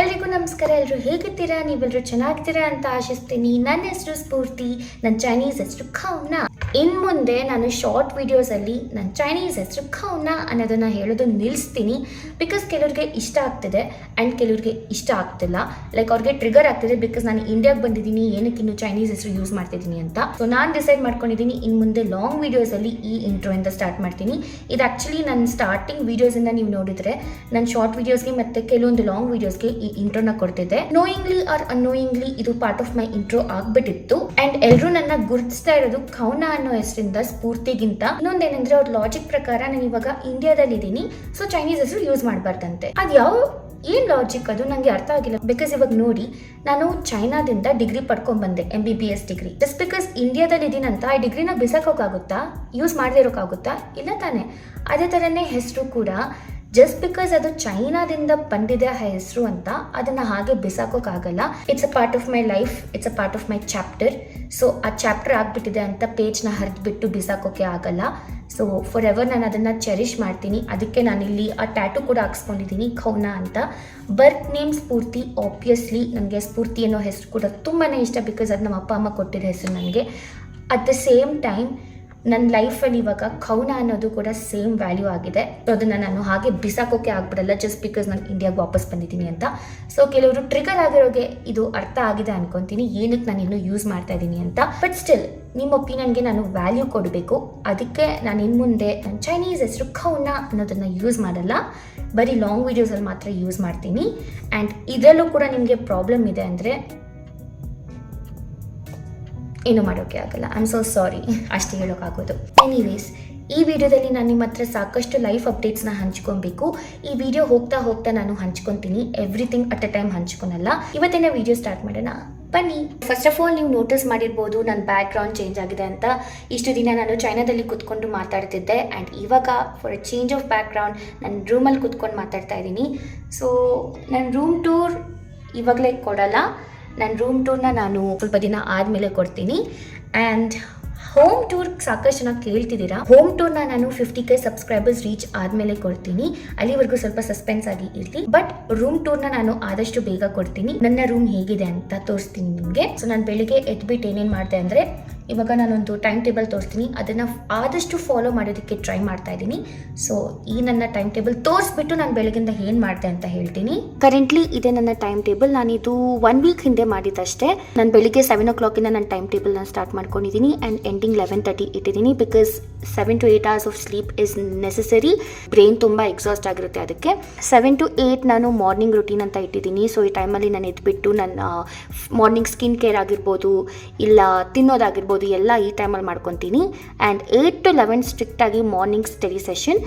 ಎಲ್ರಿಗೂ ನಮಸ್ಕಾರ ಎಲ್ಲರೂ ಹೇಗಿದ್ದೀರಾ? ನೀವೆಲ್ಲರೂ ಚೆನ್ನಾಗಿದ್ದೀರಾ ಅಂತ ಆಶಿಸ್ತೀನಿ. ನನ್ನ ಹೆಸರು ಸ್ಫೂರ್ತಿ. ನನ್ನ ಚೈನೀಸ್ ಹೆಸರು ಖೌನ. ಇನ್ ಮುಂದೆ ನಾನು ಶಾರ್ಟ್ ವಿಡಿಯೋಸಲ್ಲಿ ನನ್ನ ಚೈನೀಸ್ ಹೆಸರು ಖೌನ ಅನ್ನೋದನ್ನ ಹೇಳೋದು ನಿಲ್ಲಿಸ್ತೀನಿ ಬಿಕಾಸ್ ಕೆಲವ್ರಿಗೆ ಇಷ್ಟ ಆಗ್ತಿದೆ ಆ್ಯಂಡ್ ಕೆಲವ್ರಿಗೆ ಇಷ್ಟ ಆಗ್ತಿಲ್ಲ. ಲೈಕ್ ಅವ್ರಿಗೆ ಟ್ರಿಗರ್ ಆಗ್ತಿದೆ ಬಿಕಾಸ್ ನಾನು ಇಂಡಿಯಾಗೆ ಬಂದಿದ್ದೀನಿ, ಏನಕ್ಕೆ ಇನ್ನು ಚೈನೀಸ್ ಹೆಸರು ಯೂಸ್ ಮಾಡ್ತಿದ್ದೀನಿ ಅಂತ. ಸೊ ನಾನು ಡಿಸೈಡ್ ಮಾಡ್ಕೊಂಡಿದ್ದೀನಿ ಇನ್ನು ಮುಂದೆ ಲಾಂಗ್ ವಿಡಿಯೋಸಲ್ಲಿ ಈ ಇಂಟ್ರೋಯಿಂದ ಸ್ಟಾರ್ಟ್ ಮಾಡ್ತೀನಿ. ಇದು ಆ್ಯಕ್ಚುಲಿ ನನ್ನ ಸ್ಟಾರ್ಟಿಂಗ್ ವಿಡಿಯೋಸಿಂದ ನೀವು ನೋಡಿದ್ರೆ ನನ್ನ ಶಾರ್ಟ್ ವಿಡಿಯೋಸ್ಗೆ ಮತ್ತೆ ಕೆಲವೊಂದು ಲಾಂಗ್ ವಿಡಿಯೋಸ್ಗೆ ಈ ಇಂಟ್ರೋನ ಕೊಡ್ತಿದ್ದೆ. ನೋಯಿಂಗ್ಲಿ ಆರ್ ಅನ್ನೋಯಿಂಗ್ಲಿ ಇದು ಪಾರ್ಟ್ ಆಫ್ ಮೈ ಇಂಟ್ರೋ ಆಗಿಬಿಟ್ಟಿತ್ತು. ಅಂಡ್ ಎಲ್ಲರೂ ನನ್ನ ಗುರುತಿಸ್ತಾ ಇರೋದು ಕೌನ ಅನ್ನೋ ಹೆಸರಿಂದ ಸ್ಫೂರ್ತಿಗಿಂತ ಇನ್ನೊಂದೇನಂದ್ರೆ ಅವ್ರ ಲಾಜಿಕ್ ಪ್ರಕಾರ ನಾನು ಇವಾಗ ಇಂಡಿಯಾದಲ್ಲಿ ಇದ್ದೀನಿ ಸೊ ಚೈನೀಸ್ ಹೆಸರು ಯೂಸ್ ಮಾಡಬಾರ್ದಂತೆ. ಅದು ಯಾವ, ಏನ್ ಲಾಜಿಕ್ ಅದು? ನನಗೆ ಅರ್ಥ ಆಗಿಲ್ಲ. ಬಿಕಾಸ್ ಇವಾಗ ನೋಡಿ, ನಾನು ಚೈನಾದಿಂದ ಡಿಗ್ರಿ ಪಡ್ಕೊಂಡ್ ಬಂದೆ M B B S degree just because ಇಂಡಿಯಾದಲ್ಲಿ ಇದೀನಂತ ಆ ಡಿಗ್ರಿನ ಬಿಸಾಕೋಕ್ಕಾಗುತ್ತಾ ಯೂಸ್ ಮಾಡದೇ ಇರೋಕ್ಕಾಗುತ್ತಾ ಇಲ್ಲ ತಾನೇ. ಅದೇ ಥರನೇ ಹೆಸರು ಕೂಡ ಜಸ್ಟ್ ಬಿಕಾಸ್ ಅದು ಚೈನಾದಿಂದ ಬಂದಿದೆ ಆ ಹೆಸರು ಅಂತ ಅದನ್ನ ಹಾಗೆ ಬಿಸಾಕೋಕ್ಕಾಗಲ್ಲ it's a part of my life it's a part of my chapter so ಆ ಚಾಪ್ಟರ್ ಆಗಿಬಿಟ್ಟಿದೆ ಅಂತ ಪೇಜ್ನ ಹರಿದ್ಬಿಟ್ಟು ಬಿಸಾಕೋಕೆ ಆಗಲ್ಲ. ಸೊ ಫಾರ್ ಎವರ್ ನಾನು ಅದನ್ನು ಚೆರಿಶ್ ಮಾಡ್ತೀನಿ. ಅದಕ್ಕೆ ನಾನಿಲ್ಲಿ ಆ ಟ್ಯಾಟು ಕೂಡ ಹಾಕ್ಸ್ಕೊಂಡಿದ್ದೀನಿ ಖೌನ ಅಂತ. ಬರ್ತ್ ನೇಮ್ ಸ್ಫೂರ್ತಿ ಆಬ್ವಿಯಸ್ಲಿ ನನಗೆ ಸ್ಫೂರ್ತಿ ಅನ್ನೋ ಹೆಸರು ಕೂಡ ತುಂಬಾ ಇಷ್ಟ ಬಿಕಾಸ್ ಅದು ನಮ್ಮ ಅಪ್ಪ ಅಮ್ಮ ಕೊಟ್ಟಿದ್ದ ಹೆಸರು ನನಗೆ. ಅಟ್ ದ ಸೇಮ್ ಟೈಮ್ ನನ್ನ ಲೈಫಲ್ಲಿ ಇವಾಗ ಕೌನ ಅನ್ನೋದು ಕೂಡ ಸೇಮ್ ವ್ಯಾಲ್ಯೂ ಆಗಿದೆ. ಸೊ ಅದನ್ನು ನಾನು ಹಾಗೆ ಬಿಸಾಕೋಕೆ ಆಗ್ಬಿಡಲ್ಲ ಜಸ್ಟ್ ಬಿಕಾಸ್ ನಾನು ಇಂಡಿಯಾಗೆ ವಾಪಸ್ ಬಂದಿದ್ದೀನಿ ಅಂತ. ಸೊ ಕೆಲವರು ಟ್ರಿಗರ್ ಆಗಿರೋಗೆ ಇದು ಅರ್ಥ ಆಗಿದೆ ಅನ್ಕೊಂತೀನಿ, ಏನಕ್ಕೆ ನಾನು ಇನ್ನೂ ಯೂಸ್ ಮಾಡ್ತಾ ಇದ್ದೀನಿ ಅಂತ. ಬಟ್ ಸ್ಟಿಲ್ ನಿಮ್ಮ ಒಪಿನಿಯನ್ಗೆ ನಾನು ವ್ಯಾಲ್ಯೂ ಕೊಡಬೇಕು. ಅದಕ್ಕೆ ನಾನು ಇನ್ನು ಮುಂದೆ ನನ್ನ ಚೈನೀಸ್ ಹೆಸರು ಖೌನ ಅನ್ನೋದನ್ನು ಯೂಸ್ ಮಾಡಲ್ಲ. ಬರೀ ಲಾಂಗ್ ವೀಡಿಯೋಸಲ್ಲಿ ಮಾತ್ರ ಯೂಸ್ ಮಾಡ್ತೀನಿ. ಆ್ಯಂಡ್ ಇದರಲ್ಲೂ ಕೂಡ ನಿಮಗೆ ಪ್ರಾಬ್ಲಮ್ ಇದೆ ಅಂದರೆ ಏನು ಮಾಡೋಕ್ಕೆ ಆಗಲ್ಲ. ಐ ಆಮ್ ಸೋ ಸಾರಿ ಅಷ್ಟೇ ಹೇಳೋಕ್ಕಾಗೋದು ಎನಿವೇಸ್ ಈ ವಿಡಿಯೋದಲ್ಲಿ ನಾನು ನಿಮ್ಮ ಹತ್ರ ಸಾಕಷ್ಟು ಲೈಫ್ ಅಪ್ಡೇಟ್ಸ್ನ ಹಂಚ್ಕೊಬೇಕು. ಈ ವಿಡಿಯೋ ಹೋಗ್ತಾ ಹೋಗ್ತಾ ನಾನು ಹಂಚ್ಕೊತೀನಿ. ಎವ್ರಿಥಿಂಗ್ ಅಟ್ ಅ ಟೈಮ್ ಹಂಚ್ಕೊನಲ್ಲ. ಇವತ್ತಿನ ವಿಡಿಯೋ ಸ್ಟಾರ್ಟ್ ಮಾಡೋಣ. ಬನ್ನಿ. ಫಸ್ಟ್ ಆಫ್ ಆಲ್ ನೀವು ನೋಟಿಸ್ ಮಾಡಿರ್ಬೋದು ನನ್ನ ಬ್ಯಾಕ್ ಗ್ರೌಂಡ್ ಚೇಂಜ್ ಆಗಿದೆ ಅಂತ. ಇಷ್ಟು ದಿನ ನಾನು ಚೈನಾದಲ್ಲಿ ಕುತ್ಕೊಂಡು ಮಾತಾಡ್ತಿದ್ದೆ. ಆ್ಯಂಡ್ ಇವಾಗ for a change of background ನನ್ನ ರೂಮಲ್ಲಿ ಕುತ್ಕೊಂಡು ಮಾತಾಡ್ತಾ ಇದ್ದೀನಿ. ಸೊ ನನ್ನ ರೂಮ್ ಟೂರ್ ಇವಾಗಲೇ ಕೊಡಲ್ಲ. ನನ್ನ ರೂಮ್ ಟೂರ್ನ ನಾನು ಸ್ವಲ್ಪ ದಿನ ಆದಮೇಲೆ ಕೊಡ್ತೀನಿ. ಆ್ಯಂಡ್ ಹೋಮ್ ಟೂರ್ ಸಾಕಷ್ಟು ಜನ ಕೇಳ್ತಿದ್ದೀರಾ? ಹೋಮ್ ಟೂರ್ನ ನಾನು ಫಿಫ್ಟಿ ಕೆ ಸಬ್ಸ್ಕ್ರೈಬರ್ಸ್ ರೀಚ್ ಆದಮೇಲೆ ಕೊಡ್ತೀನಿ. ಅಲ್ಲಿವರೆಗೂ ಸ್ವಲ್ಪ ಸಸ್ಪೆನ್ಸ್ ಆಗಿ ಇರಲಿ. ಬಟ್ ರೂಮ್ ಟೂರ್ನ ನಾನು ಆದಷ್ಟು ಬೇಗ ಕೊಡ್ತೀನಿ. ನನ್ನ ರೂಮ್ ಹೇಗಿದೆ ಅಂತ ತೋರಿಸ್ತೀನಿ ನಿಮಗೆ. ಸೊ ನಾನು ಬೆಳಿಗ್ಗೆ ಎದ್ಬಿಟ್ಟು ಏನೇನು ಮಾಡಿದೆ ಅಂದರೆ ಇವಾಗ ನಾನೊಂದು ಟೈಮ್ ಟೇಬಲ್ ತೋರಿಸ್ತೀನಿ. ಅದನ್ನು ಆದಷ್ಟು ಫಾಲೋ ಮಾಡೋದಕ್ಕೆ ಟ್ರೈ ಮಾಡ್ತಾ ಇದ್ದೀನಿ. ಸೊ ಈ ನನ್ನ ಟೈಮ್ ಟೇಬಲ್ ತೋರಿಸ್ಬಿಟ್ಟು ನಾನು ಬೆಳಗಿಂದ ಏನು ಮಾಡಿದೆ ಅಂತ ಹೇಳ್ತೀನಿ. ಕರೆಂಟ್ಲಿ ಇದೆ ನನ್ನ ಟೈಮ್ ಟೇಬಲ್ ನಾನಿದು ಒನ್ ವೀಕ್ ಹಿಂದೆ ಮಾಡಿದ್ದಷ್ಟೇ ನಾನು ಬೆಳಿಗ್ಗೆ ಸೆವೆನ್ ಓ ಕ್ಲಾಕಿಂದ ನನ್ನ ಟೈಮ್ ಟೇಬಲ್ನ ಸ್ಟಾರ್ಟ್ ಮಾಡ್ಕೊಂಡಿದ್ದೀನಿ ಆ್ಯಂಡ್ ಎಂಡಿಂಗ್ ಲೆವೆನ್ ತರ್ಟಿ ಇಟ್ಟಿದ್ದೀನಿ because seven to eight hours of sleep is necessary brain ತುಂಬ ಎಕ್ಸಾಸ್ಟ್ ಆಗಿರುತ್ತೆ ಅದಕ್ಕೆ. ಸೆವೆನ್ ಟು ಏಯ್ಟ್ ನಾನು ಮಾರ್ನಿಂಗ್ ರುಟೀನ್ ಅಂತ ಇಟ್ಟಿದ್ದೀನಿ ಸೊ ಈ ಟೈಮಲ್ಲಿ ನಾನು ಎದ್ಬಿಟ್ಟು ನನ್ನ ಮಾರ್ನಿಂಗ್ ಸ್ಕಿನ್ ಕೇರ್ ಆಗಿರ್ಬೋದು, ಇಲ್ಲ ತಿನ್ನೋದಾಗಿರ್ಬೋದು ಎಲ್ಲ ಈ ಟೈಮಲ್ಲಿ ಮಾಡ್ಕೊತೀನಿ. And eight to eleven ಸ್ಟ್ರಿಕ್ಟಾಗಿ morning study session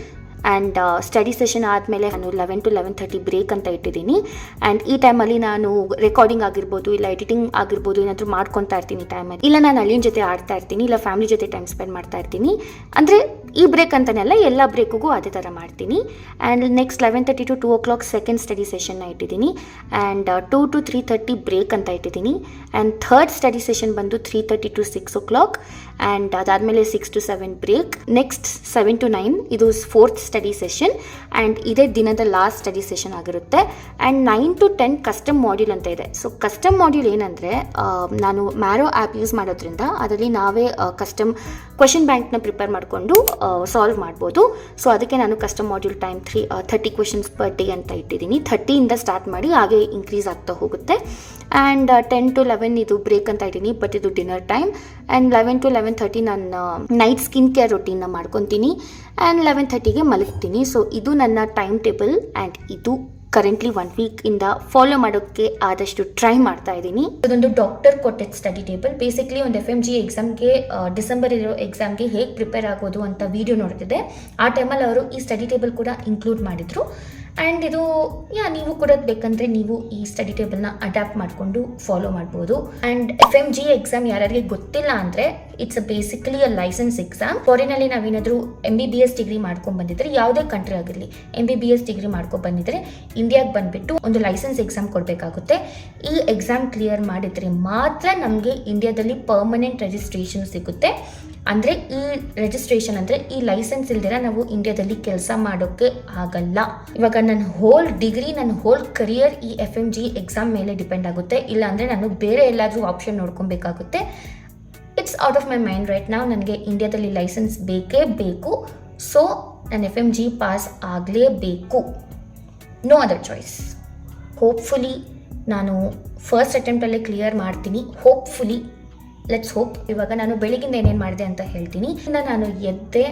and study session ಆದಮೇಲೆ ನಾನು eleven to eleven thirty break ಅಂತ ಇಟ್ಟಿದ್ದೀನಿ. ಆ್ಯಂಡ್ ಈ ಟೈಮಲ್ಲಿ ನಾನು ರೆಕಾರ್ಡಿಂಗ್ ಆಗಿರ್ಬೋದು, ಇಲ್ಲ ಎಡಿಟಿಂಗ್ ಆಗಿರ್ಬೋದು, ಏನಾದರೂ ಮಾಡ್ಕೊತಾ ಇರ್ತೀನಿ ಟೈಮಲ್ಲಿ ಇಲ್ಲ ನಾನು ಅಲ್ಲಿನ ಜೊತೆ ಆಡ್ತಾ ಇರ್ತೀನಿ, ಇಲ್ಲ ಫ್ಯಾಮಿಲಿ ಜೊತೆ ಟೈಮ್ ಸ್ಪೆಂಡ್ ಮಾಡ್ತಾ ಇರ್ತೀನಿ. ಅಂದರೆ ಈ ಬ್ರೇಕ್ ಅಂತನೆಲ್ಲ ಎಲ್ಲ ಬ್ರೇಕಿಗೂ ಅದೇ ಥರ ಮಾಡ್ತೀನಿ. And next eleven thirty to two o'clock second study ಸೆಷನ್ನ ಇಟ್ಟಿದ್ದೀನಿ. And two to three thirty break ಅಂತ ಇಟ್ಟಿದ್ದೀನಿ. ಆ್ಯಂಡ್ ಥರ್ಡ್ ಸ್ಟಡಿ ಸೆಷನ್ ಬಂದು three thirty to six o'clock and ಅದಾದಮೇಲೆ six to seven break next seven to nine ಇದು fourth study session and ಇದೇ ದಿನದ last study session ಆಗಿರುತ್ತೆ. And nine to ten custom module ಅಂತ ಇದೆ. So custom module ಏನಂದರೆ ನಾನು ಮ್ಯಾರೋ ಆ್ಯಪ್ ಯೂಸ್ ಮಾಡೋದ್ರಿಂದ ಅದರಲ್ಲಿ ನಾವೇ ಕಸ್ಟಮ್ ಕ್ವೆಶನ್ ಬ್ಯಾಂಕ್ನ ಪ್ರಿಪೇರ್ ಮಾಡಿಕೊಂಡು ಸಾಲ್ವ್ ಮಾಡ್ಬೋದು. ಸೊ ಅದಕ್ಕೆ ನಾನು custom module time three thirty questions per day ಅಂತ ಇಟ್ಟಿದ್ದೀನಿ. ಥರ್ಟಿಯಿಂದ ಸ್ಟಾರ್ಟ್ ಮಾಡಿ ಹಾಗೆ ಇನ್ಕ್ರೀಸ್ ಆಗ್ತಾ ಹೋಗುತ್ತೆ. ಆ್ಯಂಡ್ ಟೆನ್ ಟು ಲೆವೆನ್ ಇದು ಬ್ರೇಕ್ ಅಂತ ಇದ್ದೀನಿ ಬಟ್ ಇದು dinner time and eleven to eleven thirty ನಾನು ನೈಟ್ ಸ್ಕಿನ್ ಕೇರ್ ರೊಟೀನ್ನ ಮಾಡ್ಕೊತೀನಿ. ಆ್ಯಂಡ್ ಲೆವೆನ್ ತರ್ಟಿಗೆ ಮಲಗ್ತೀನಿ. ಸೊ ಇದು ನನ್ನ ಟೈಮ್ ಟೇಬಲ್ ಆ್ಯಂಡ್ ಇದು ಕರೆಂಟ್ಲಿ ಒನ್ ವೀಕಿಂದ ಫಾಲೋ ಮಾಡೋಕ್ಕೆ ಆದಷ್ಟು ಟ್ರೈ ಮಾಡ್ತಾ ಇದ್ದೀನಿ. ಇದೊಂದು ಡಾಕ್ಟರ್ ಕೊಟ್ಟಿದ್ದ ಸ್ಟಡಿ ಟೇಬಲ್ ಬೇಸಿಕ್ಲಿ ಒಂದು ಎಫ್ ಎಂ ಜಿ ಎಕ್ಸಾಮ್ಗೆ ಡಿಸೆಂಬರ್ ಇರೋ ಎಕ್ಸಾಮ್ಗೆ ಹೇಗೆ ಪ್ರಿಪೇರ್ ಆಗೋದು ಅಂತ ವಿಡಿಯೋ ನೋಡ್ತಿದ್ದೆ. ಆ ಟೈಮಲ್ಲಿ ಅವರು ಈ ಸ್ಟಡಿ ಟೇಬಲ್ ಕೂಡ ಇನ್ಕ್ಲೂಡ್ ಮಾಡಿದ್ರು. ಆ್ಯಂಡ್ ಇದು, ಯಾ, ನೀವು ಕೂಡ ಬೇಕಂದರೆ ನೀವು ಈ ಸ್ಟಡಿ ಟೇಬಲ್ನ ಅಡ್ಯಾಪ್ಟ್ ಮಾಡಿಕೊಂಡು ಫಾಲೋ ಮಾಡ್ಬೋದು. And F M G exam ಯಾರ್ಯಾರಿಗೆ ಗೊತ್ತಿಲ್ಲ ಅಂದರೆ it's a basically a license exam ಫಾರಿನಲ್ಲಿ ನಾವೇನಾದರೂ M B B S degree ಮಾಡ್ಕೊಂಡು ಬಂದಿದ್ರೆ ಯಾವುದೇ ಕಂಟ್ರಿ ಆಗಿರಲಿ M B B S degree ಮಾಡ್ಕೊಂಡು ಬಂದಿದ್ರೆ ಇಂಡಿಯಾಗೆ ಬಂದುಬಿಟ್ಟು ಒಂದು ಲೈಸೆನ್ಸ್ ಎಕ್ಸಾಮ್ ಕೊಡಬೇಕಾಗುತ್ತೆ. ಈ ಎಕ್ಸಾಮ್ ಕ್ಲಿಯರ್ ಮಾಡಿದರೆ ಮಾತ್ರ ನಮಗೆ ಇಂಡಿಯಾದಲ್ಲಿ ಪರ್ಮನೆಂಟ್ ರಿಜಿಸ್ಟ್ರೇಷನ್ ಸಿಗುತ್ತೆ. ಅಂದರೆ ಈ ರಿಜಿಸ್ಟ್ರೇಷನ್ ಅಂದರೆ ಈ ಲೈಸೆನ್ಸ್ ಇಲ್ದಿರ ನಾವು ಇಂಡಿಯಾದಲ್ಲಿ ಕೆಲಸ ಮಾಡೋಕ್ಕೆ ಆಗಲ್ಲ. ಇವಾಗ ನನ್ನ ಹೋಲ್ ಡಿಗ್ರಿ ನನ್ನ ಹೋಲ್ ಕರಿಯರ್ ಈ ಎಫ್ ಎಂ ಜಿ ಎಕ್ಸಾಮ್ ಮೇಲೆ ಡಿಪೆಂಡ್ ಆಗುತ್ತೆ. ಇಲ್ಲ ಅಂದರೆ ನಾನು ಬೇರೆ ಎಲ್ಲಾದರೂ option ನೋಡ್ಕೊಬೇಕಾಗುತ್ತೆ. It's out of my mind right ನಾವು ನನಗೆ ಇಂಡಿಯಾದಲ್ಲಿ ಲೈಸೆನ್ಸ್ ಬೇಕೇ ಬೇಕು. ಸೊ ನಾನು ಎಫ್ ಎಂ ಜಿ ಪಾಸ್ ಆಗಲೇಬೇಕು. ನೋ ಅದರ್ ಚಾಯ್ಸ್ ಹೋಪ್ಫುಲಿ ನಾನು ಫಸ್ಟ್ ಅಟೆಂಪ್ಟಲ್ಲೇ ಕ್ಲಿಯರ್ ಮಾಡ್ತೀನಿ. ಹೋಪ್ಫುಲಿ ಲೆಟ್ಸ್ ಹೋಪ್ ಇವಾಗ ನಾನು ಬೆಳಗಿಂದ ಏನೇನು ಮಾಡಿದೆ ಅಂತ ಹೇಳ್ತೀನಿ. ನಾನು ಎದ್ದೆ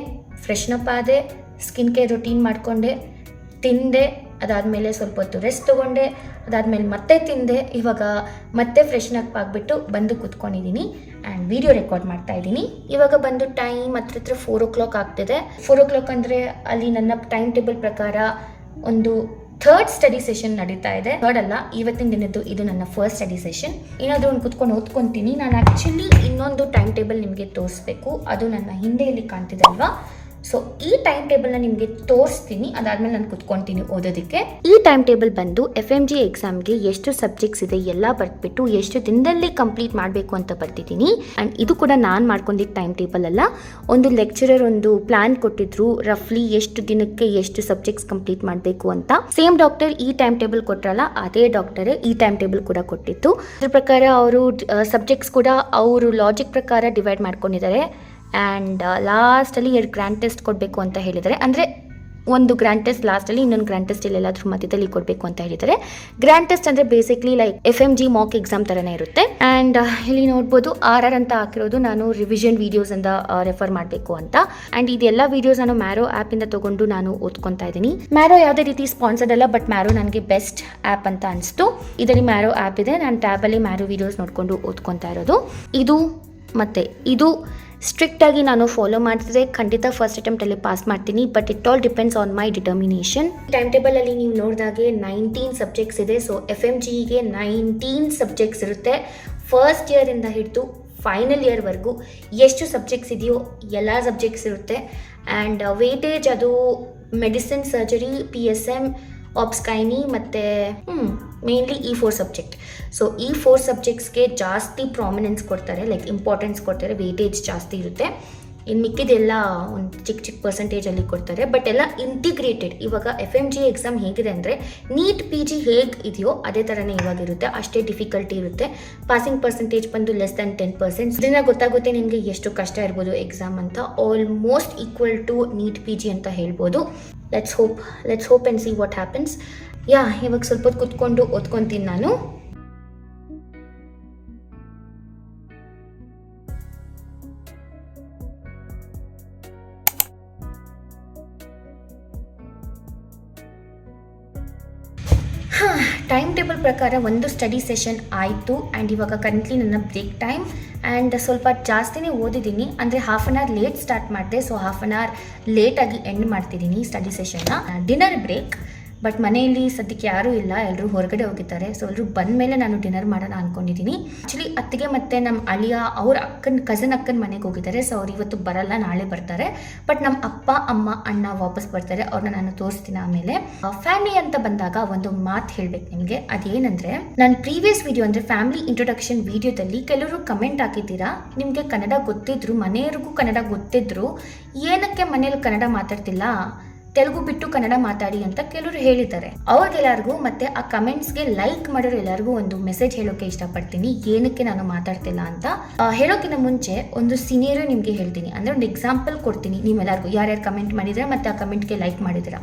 ಫ್ರೆಶ್ನಪ್ ಆದೆ ಸ್ಕಿನ್ ಕೇರ್ ರೊಟೀನ್ ಮಾಡಿಕೊಂಡೆ, ತಿಂದೆ, ಅದಾದಮೇಲೆ ಸ್ವಲ್ಪ ಹೊತ್ತು ರೆಸ್ಟ್ ತೊಗೊಂಡೆ, ಅದಾದಮೇಲೆ ಮತ್ತೆ ತಿಂದೆ, ಇವಾಗ ಮತ್ತೆ ಫ್ರೆಶ್ನಪ್ ಆಗಿಬಿಟ್ಟು ಬಂದು ಕೂತ್ಕೊಂಡಿದ್ದೀನಿ ಆ್ಯಂಡ್ ವಿಡಿಯೋ ರೆಕಾರ್ಡ್ ಮಾಡ್ತಾ ಇದ್ದೀನಿ. ಇವಾಗ ಬಂದು ಟೈಮ್ ಹತ್ರ ಹತ್ರ ಫೋರ್ ಓ ಕ್ಲಾಕ್ ಆಗ್ತಿದೆ. ಫೋರ್ ಓ ಕ್ಲಾಕ್ ಅಂದರೆ ಅಲ್ಲಿ ನನ್ನ ಟೈಮ್ ಟೇಬಲ್ ಪ್ರಕಾರ ಒಂದು ಥರ್ಡ್ ಸ್ಟಡಿ ಸೆಷನ್ ನಡೀತಾ ಇದೆ. ಥರ್ಡ್ ಅಲ್ಲ, ಇವತ್ತಿನ ದಿನದ್ದು ಇದು ನನ್ನ ಫಸ್ಟ್ ಸ್ಟಡಿ ಸೆಷನ್ ಏನಾದರೂ ಒಂದು ಕುತ್ಕೊಂಡು ಓದ್ಕೊತೀನಿ. ನಾನು ಆ್ಯಕ್ಚುಲಿ ಇನ್ನೊಂದು ಟೈಮ್ ಟೇಬಲ್ ನಿಮಗೆ ತೋರಿಸ್ಬೇಕು. ಅದು ನನ್ನ ಹಿಂದೆಯಲ್ಲಿ ಕಾಣ್ತಿದೆ ಅಲ್ವಾ? ಸೊ ಈ ಟೈಮ್ ಟೇಬಲ್ನ ನಿಮಗೆ ತೋರಿಸ್ತೀನಿ. ಅದಾದ್ಮೇಲೆ ನಾನು ಕುತ್ಕೊಳ್ತೀನಿ ಓದೋದಕ್ಕೆ. ಈ ಟೈಮ್ ಟೇಬಲ್ ಬಂದು ಎಫ್ ಎಂ ಜಿ ಎಕ್ಸಾಮ್ಗೆ ಎಷ್ಟು ಸಬ್ಜೆಕ್ಟ್ಸ್ ಇದೆ, ಎಲ್ಲ ಬರ್ದ್ಬಿಟ್ಟು ಎಷ್ಟು ದಿನದಲ್ಲಿ ಕಂಪ್ಲೀಟ್ ಮಾಡಬೇಕು ಅಂತ ಬರ್ತಿದ್ದೀನಿ ಆ್ಯಂಡ್ ಇದು ಕೂಡ ನಾನು ಮಾಡ್ಕೊಂಡಿದ್ದ ಟೈಮ್ ಟೇಬಲ್ ಅಲ್ಲ. ಒಂದು ಲೆಕ್ಚರರ್ ಒಂದು ಪ್ಲಾನ್ ಕೊಟ್ಟಿದ್ರು ರಫ್ಲಿ ಎಷ್ಟು ದಿನಕ್ಕೆ ಎಷ್ಟು ಸಬ್ಜೆಕ್ಟ್ಸ್ ಕಂಪ್ಲೀಟ್ ಮಾಡಬೇಕು ಅಂತ. ಸೇಮ್ ಡಾಕ್ಟರ್ ಈ ಟೈಮ್ ಟೇಬಲ್ ಕೊಟ್ರಲ್ಲ, ಅದೇ ಡಾಕ್ಟರೇ ಈ ಟೈಮ್ ಟೇಬಲ್ ಕೂಡ ಕೊಟ್ಟಿತ್ತು ಅದ್ರ ಪ್ರಕಾರ ಅವರು ಸಬ್ಜೆಕ್ಟ್ಸ್ ಕೂಡ ಅವರು ಲಾಜಿಕ್ ಪ್ರಕಾರ ಡಿವೈಡ್ ಮಾಡ್ಕೊಂಡಿದ್ದಾರೆ. ಆ್ಯಂಡ್ ಲಾಸ್ಟಲ್ಲಿ ಎರಡು ಗ್ರ್ಯಾಂಡ್ ಟೆಸ್ಟ್ ಕೊಡಬೇಕು ಅಂತ ಹೇಳಿದರೆ ಅಂದರೆ ಒಂದು ಗ್ರ್ಯಾಂಡ್ ಟೆಸ್ಟ್ ಲಾಸ್ಟಲ್ಲಿ ಇನ್ನೊಂದು ಗ್ರ್ಯಾಂಡ್ ಟೆಸ್ಟ್ ಇಲ್ಲೆಲ್ಲಾದ್ರೂ ಮಧ್ಯದಲ್ಲಿ ಕೊಡಬೇಕು ಅಂತ ಹೇಳಿದರೆ ಗ್ರ್ಯಾಂಡ್ ಟೆಸ್ಟ್ ಅಂದರೆ basically like F M G mock exam ಥರನೇ ಇರುತ್ತೆ. ಆ್ಯಂಡ್ ಇಲ್ಲಿ ನೋಡ್ಬೋದು ಆರ್ ಆರ್ ಅಂತ ಹಾಕಿರೋದು ನಾನು ರಿವಿಷನ್ ವೀಡಿಯೋಸಿಂದ ರೆಫರ್ ಮಾಡಬೇಕು ಅಂತ. ಆ್ಯಂಡ್ ಇದೆಲ್ಲ ವೀಡಿಯೋಸ್ ನಾನು ಮ್ಯಾರೋ ಆ್ಯಪಿಂದ ತೊಗೊಂಡು ನಾನು ಓದ್ಕೊತಾ ಇದ್ದೀನಿ. ಮ್ಯಾರೋ ಯಾವುದೇ ರೀತಿ ಸ್ಪಾನ್ಸರ್ಡ್ ಅಲ್ಲ ಬಟ್ ಮ್ಯಾರೋ ನನಗೆ ಬೆಸ್ಟ್ ಆ್ಯಪ್ ಅಂತ ಅನಿಸ್ತು. ಇದರಲ್ಲಿ ಮ್ಯಾರೋ ಆ್ಯಪ್ ಇದೆ. ನಾನು ಟ್ಯಾಬಲ್ಲಿ ಮ್ಯಾರೋ ವೀಡಿಯೋಸ್ ನೋಡಿಕೊಂಡು ಓದ್ಕೊತಾ ಇರೋದು. ಇದು ಮತ್ತು ಇದು ಸ್ಟ್ರಿಕ್ಟ್ ಆಗಿ ನಾನು ಫಾಲೋ ಮಾಡಿದ್ರೆ ಖಂಡಿತ ಫಸ್ಟ್ ಅಟೆಂಪ್ಟಲ್ಲಿ ಪಾಸ್ ಮಾಡ್ತೀನಿ but it all depends on my determination time ಟೇಬಲಲ್ಲಿ ನೀವು ನೋಡಿದಾಗೆ ನೈನ್ಟೀನ್ ಸಬ್ಜೆಕ್ಟ್ಸ್ ಇದೆ ಸೊ ಎಫ್ ಎಂ ಜಿಗೆ ನೈನ್ಟೀನ್ ಸಬ್ಜೆಕ್ಟ್ಸ್ ಇರುತ್ತೆ. ಫಸ್ಟ್ ಇಯರಿಂದ ಹಿಡಿದು ಫೈನಲ್ ಇಯರ್ವರೆಗೂ ಎಷ್ಟು ಸಬ್ಜೆಕ್ಟ್ಸ್ ಇದೆಯೋ ಎಲ್ಲ ಸಬ್ಜೆಕ್ಟ್ಸ್ ಇರುತ್ತೆ. ಆ್ಯಂಡ್ ವೇಟೇಜ್ ಅದು medicine surgery P S M ಆಪ್ಸ್ಕೈನಿ ಮತ್ತು ಮೇನ್ಲಿ ಈ ಫೋರ್ ಸಬ್ಜೆಕ್ಟ್ ಸೊ ಈ ಫೋರ್ ಸಬ್ಜೆಕ್ಟ್ಸ್ಗೆ ಜಾಸ್ತಿ ಪ್ರಾಮಿನೆನ್ಸ್ ಕೊಡ್ತಾರೆ ಲೈಕ್ ಇಂಪಾರ್ಟೆನ್ಸ್ ಕೊಡ್ತಾರೆ ವೇಟೇಜ್ ಜಾಸ್ತಿ ಇರುತ್ತೆ. ಇನ್ನು ಮಿಕ್ಕಿದೆಲ್ಲ ಒಂದು ಚಿಕ್ಕ ಚಿಕ್ಕ ಪರ್ಸೆಂಟೇಜಲ್ಲಿ ಕೊಡ್ತಾರೆ. ಬಟ್ ಎಲ್ಲ ಇಂಟಿಗ್ರೇಟೆಡ್ ಇವಾಗ ಎಫ್ ಎಂ ಜಿ ಎಕ್ಸಾಮ್ ಹೇಗಿದೆ ಅಂದರೆ ನೀಟ್ ಪಿ ಜಿ ಹೇಗೆ ಇದೆಯೋ ಅದೇ ಥರನೇ ಇವಾಗ ಇರುತ್ತೆ. ಅಷ್ಟೇ ಡಿಫಿಕಲ್ಟಿ ಇರುತ್ತೆ. ಪಾಸಿಂಗ್ ಪರ್ಸೆಂಟೇಜ್ ಬಂದು ಲೆಸ್ ದ್ಯಾನ್ ಟೆನ್ ಪರ್ಸೆಂಟ್ ಇದರಿಂದ ಗೊತ್ತಾಗುತ್ತೆ ನಿಮಗೆ ಎಷ್ಟು ಕಷ್ಟ ಇರ್ಬೋದು ಎಕ್ಸಾಮ್ ಅಂತ. Almost equal to NEET P G ಅಂತ ಹೇಳ್ಬೋದು. Let's hope let's hope and see what happens yeah, ಇವಾಗ ಸ್ವಲ್ಪ ಹೊತ್ತು ಕುತ್ಕೊಂಡು ಓದ್ಕೊತೀನಿ ನಾನು. ಟೈಮ್ ಟೇಬಲ್ ಪ್ರಕಾರ ಒಂದು ಸ್ಟಡಿ ಸೆಷನ್ ಆಯಿತು. ಆ್ಯಂಡ್ ಇವಾಗ ಕರೆಂಟ್ಲಿ ನನ್ನ ಬ್ರೇಕ್ ಟೈಮ್ ಆ್ಯಂಡ್ ಸ್ವಲ್ಪ ಜಾಸ್ತಿನೇ ಓದಿದ್ದೀನಿ. ಅಂದರೆ half an hour late start ಮಾಡಿದೆ. ಸೊ ಹಾಫ್ ಆನ್ ಅವರ್ ಲೇಟಾಗಿ ಎಂಡ್ ಮಾಡ್ತಿದ್ದೀನಿ ಸ್ಟಡಿ ಸೆಷನ್ನ ಡಿನ್ನರ್ ಬ್ರೇಕ್ ಬಟ್ ಮನೆಯಲ್ಲಿ ಸದ್ಯಕ್ಕೆ ಯಾರೂ ಇಲ್ಲ ಎಲ್ಲರೂ ಹೊರಗಡೆ ಹೋಗಿದ್ದಾರೆ. ಸೊ ಎಲ್ಲರೂ ಬಂದ ಮೇಲೆ ನಾನು ಡಿನ್ನರ್ ಮಾಡೋಣ ಅಂದ್ಕೊಂಡಿದ್ದೀನಿ ಆ್ಯಕ್ಚುಲಿ ಅತ್ತಿಗೆ ಮತ್ತು ನಮ್ಮ ಅಳಿಯ ಅವ್ರ ಅಕ್ಕನ ಕಸನ್ ಅಕ್ಕನ ಮನೆಗೆ ಹೋಗಿದ್ದಾರೆ. ಸೊ ಅವ್ರು ಇವತ್ತು ಬರಲ್ಲ, ನಾಳೆ ಬರ್ತಾರೆ. ಬಟ್ ನಮ್ಮ ಅಪ್ಪ, ಅಮ್ಮ, ಅಣ್ಣ ವಾಪಸ್ ಬರ್ತಾರೆ. ಅವ್ರನ್ನ ನಾನು ತೋರಿಸ್ತೀನಿ ಆಮೇಲೆ. ಫ್ಯಾಮಿಲಿ ಅಂತ ಬಂದಾಗ ಒಂದು ಮಾತು ಹೇಳ್ಬೇಕು ನಿಮಗೆ. ಅದೇನಂದ್ರೆ ನನ್ನ ಪ್ರೀವಿಯಸ್ ವಿಡಿಯೋ ಅಂದರೆ ಫ್ಯಾಮಿಲಿ ಇಂಟ್ರೊಡಕ್ಷನ್ ವಿಡಿಯೋದಲ್ಲಿ ಕೆಲವರು ಕಮೆಂಟ್ ಹಾಕಿದ್ದೀರಾ? ನಿಮಗೆ ಕನ್ನಡ ಗೊತ್ತಿದ್ರು, ಮನೆಯವ್ರಿಗೂ ಕನ್ನಡ ಗೊತ್ತಿದ್ರು. ಏನಕ್ಕೆ ಮನೇಲಿ ಕನ್ನಡ ಮಾತಾಡ್ತಿಲ್ಲ? ತೆಲುಗು ಬಿಟ್ಟು ಕನ್ನಡ ಮಾತಾಡಿ ಅಂತ ಕೆಲವರು ಹೇಳಿದ್ದಾರೆ. ಅವ್ರಿಗೆಲ್ಲರಿಗೂ ಮತ್ತೆ ಆ ಕಮೆಂಟ್ಸ್ಗೆ ಲೈಕ್ ಮಾಡೋರು ಎಲ್ಲರಿಗೂ ಒಂದು ಮೆಸೇಜ್ ಹೇಳೋಕೆ ಇಷ್ಟಪಡ್ತೀನಿ. ಏನಕ್ಕೆ ನಾನು ಮಾತಾಡ್ತಿಲ್ಲ ಅಂತ ಹೇಳೋಕಿನ ಮುಂಚೆ ಒಂದು ಸೀನಿಯರ್ ನಿಮಗೆ ಹೇಳ್ತೀನಿ. ಅಂದ್ರೆ ಒಂದು ಎಕ್ಸಾಂಪಲ್ ಕೊಡ್ತೀನಿ ನಿಮ್ಮೆಲ್ಲರಿಗೂ. ಯಾರ್ಯಾರು ಕಮೆಂಟ್ ಮಾಡಿದ್ರೆ ಮತ್ತೆ ಆ ಕಮೆಂಟ್ಗೆ ಲೈಕ್ ಮಾಡಿದಿರ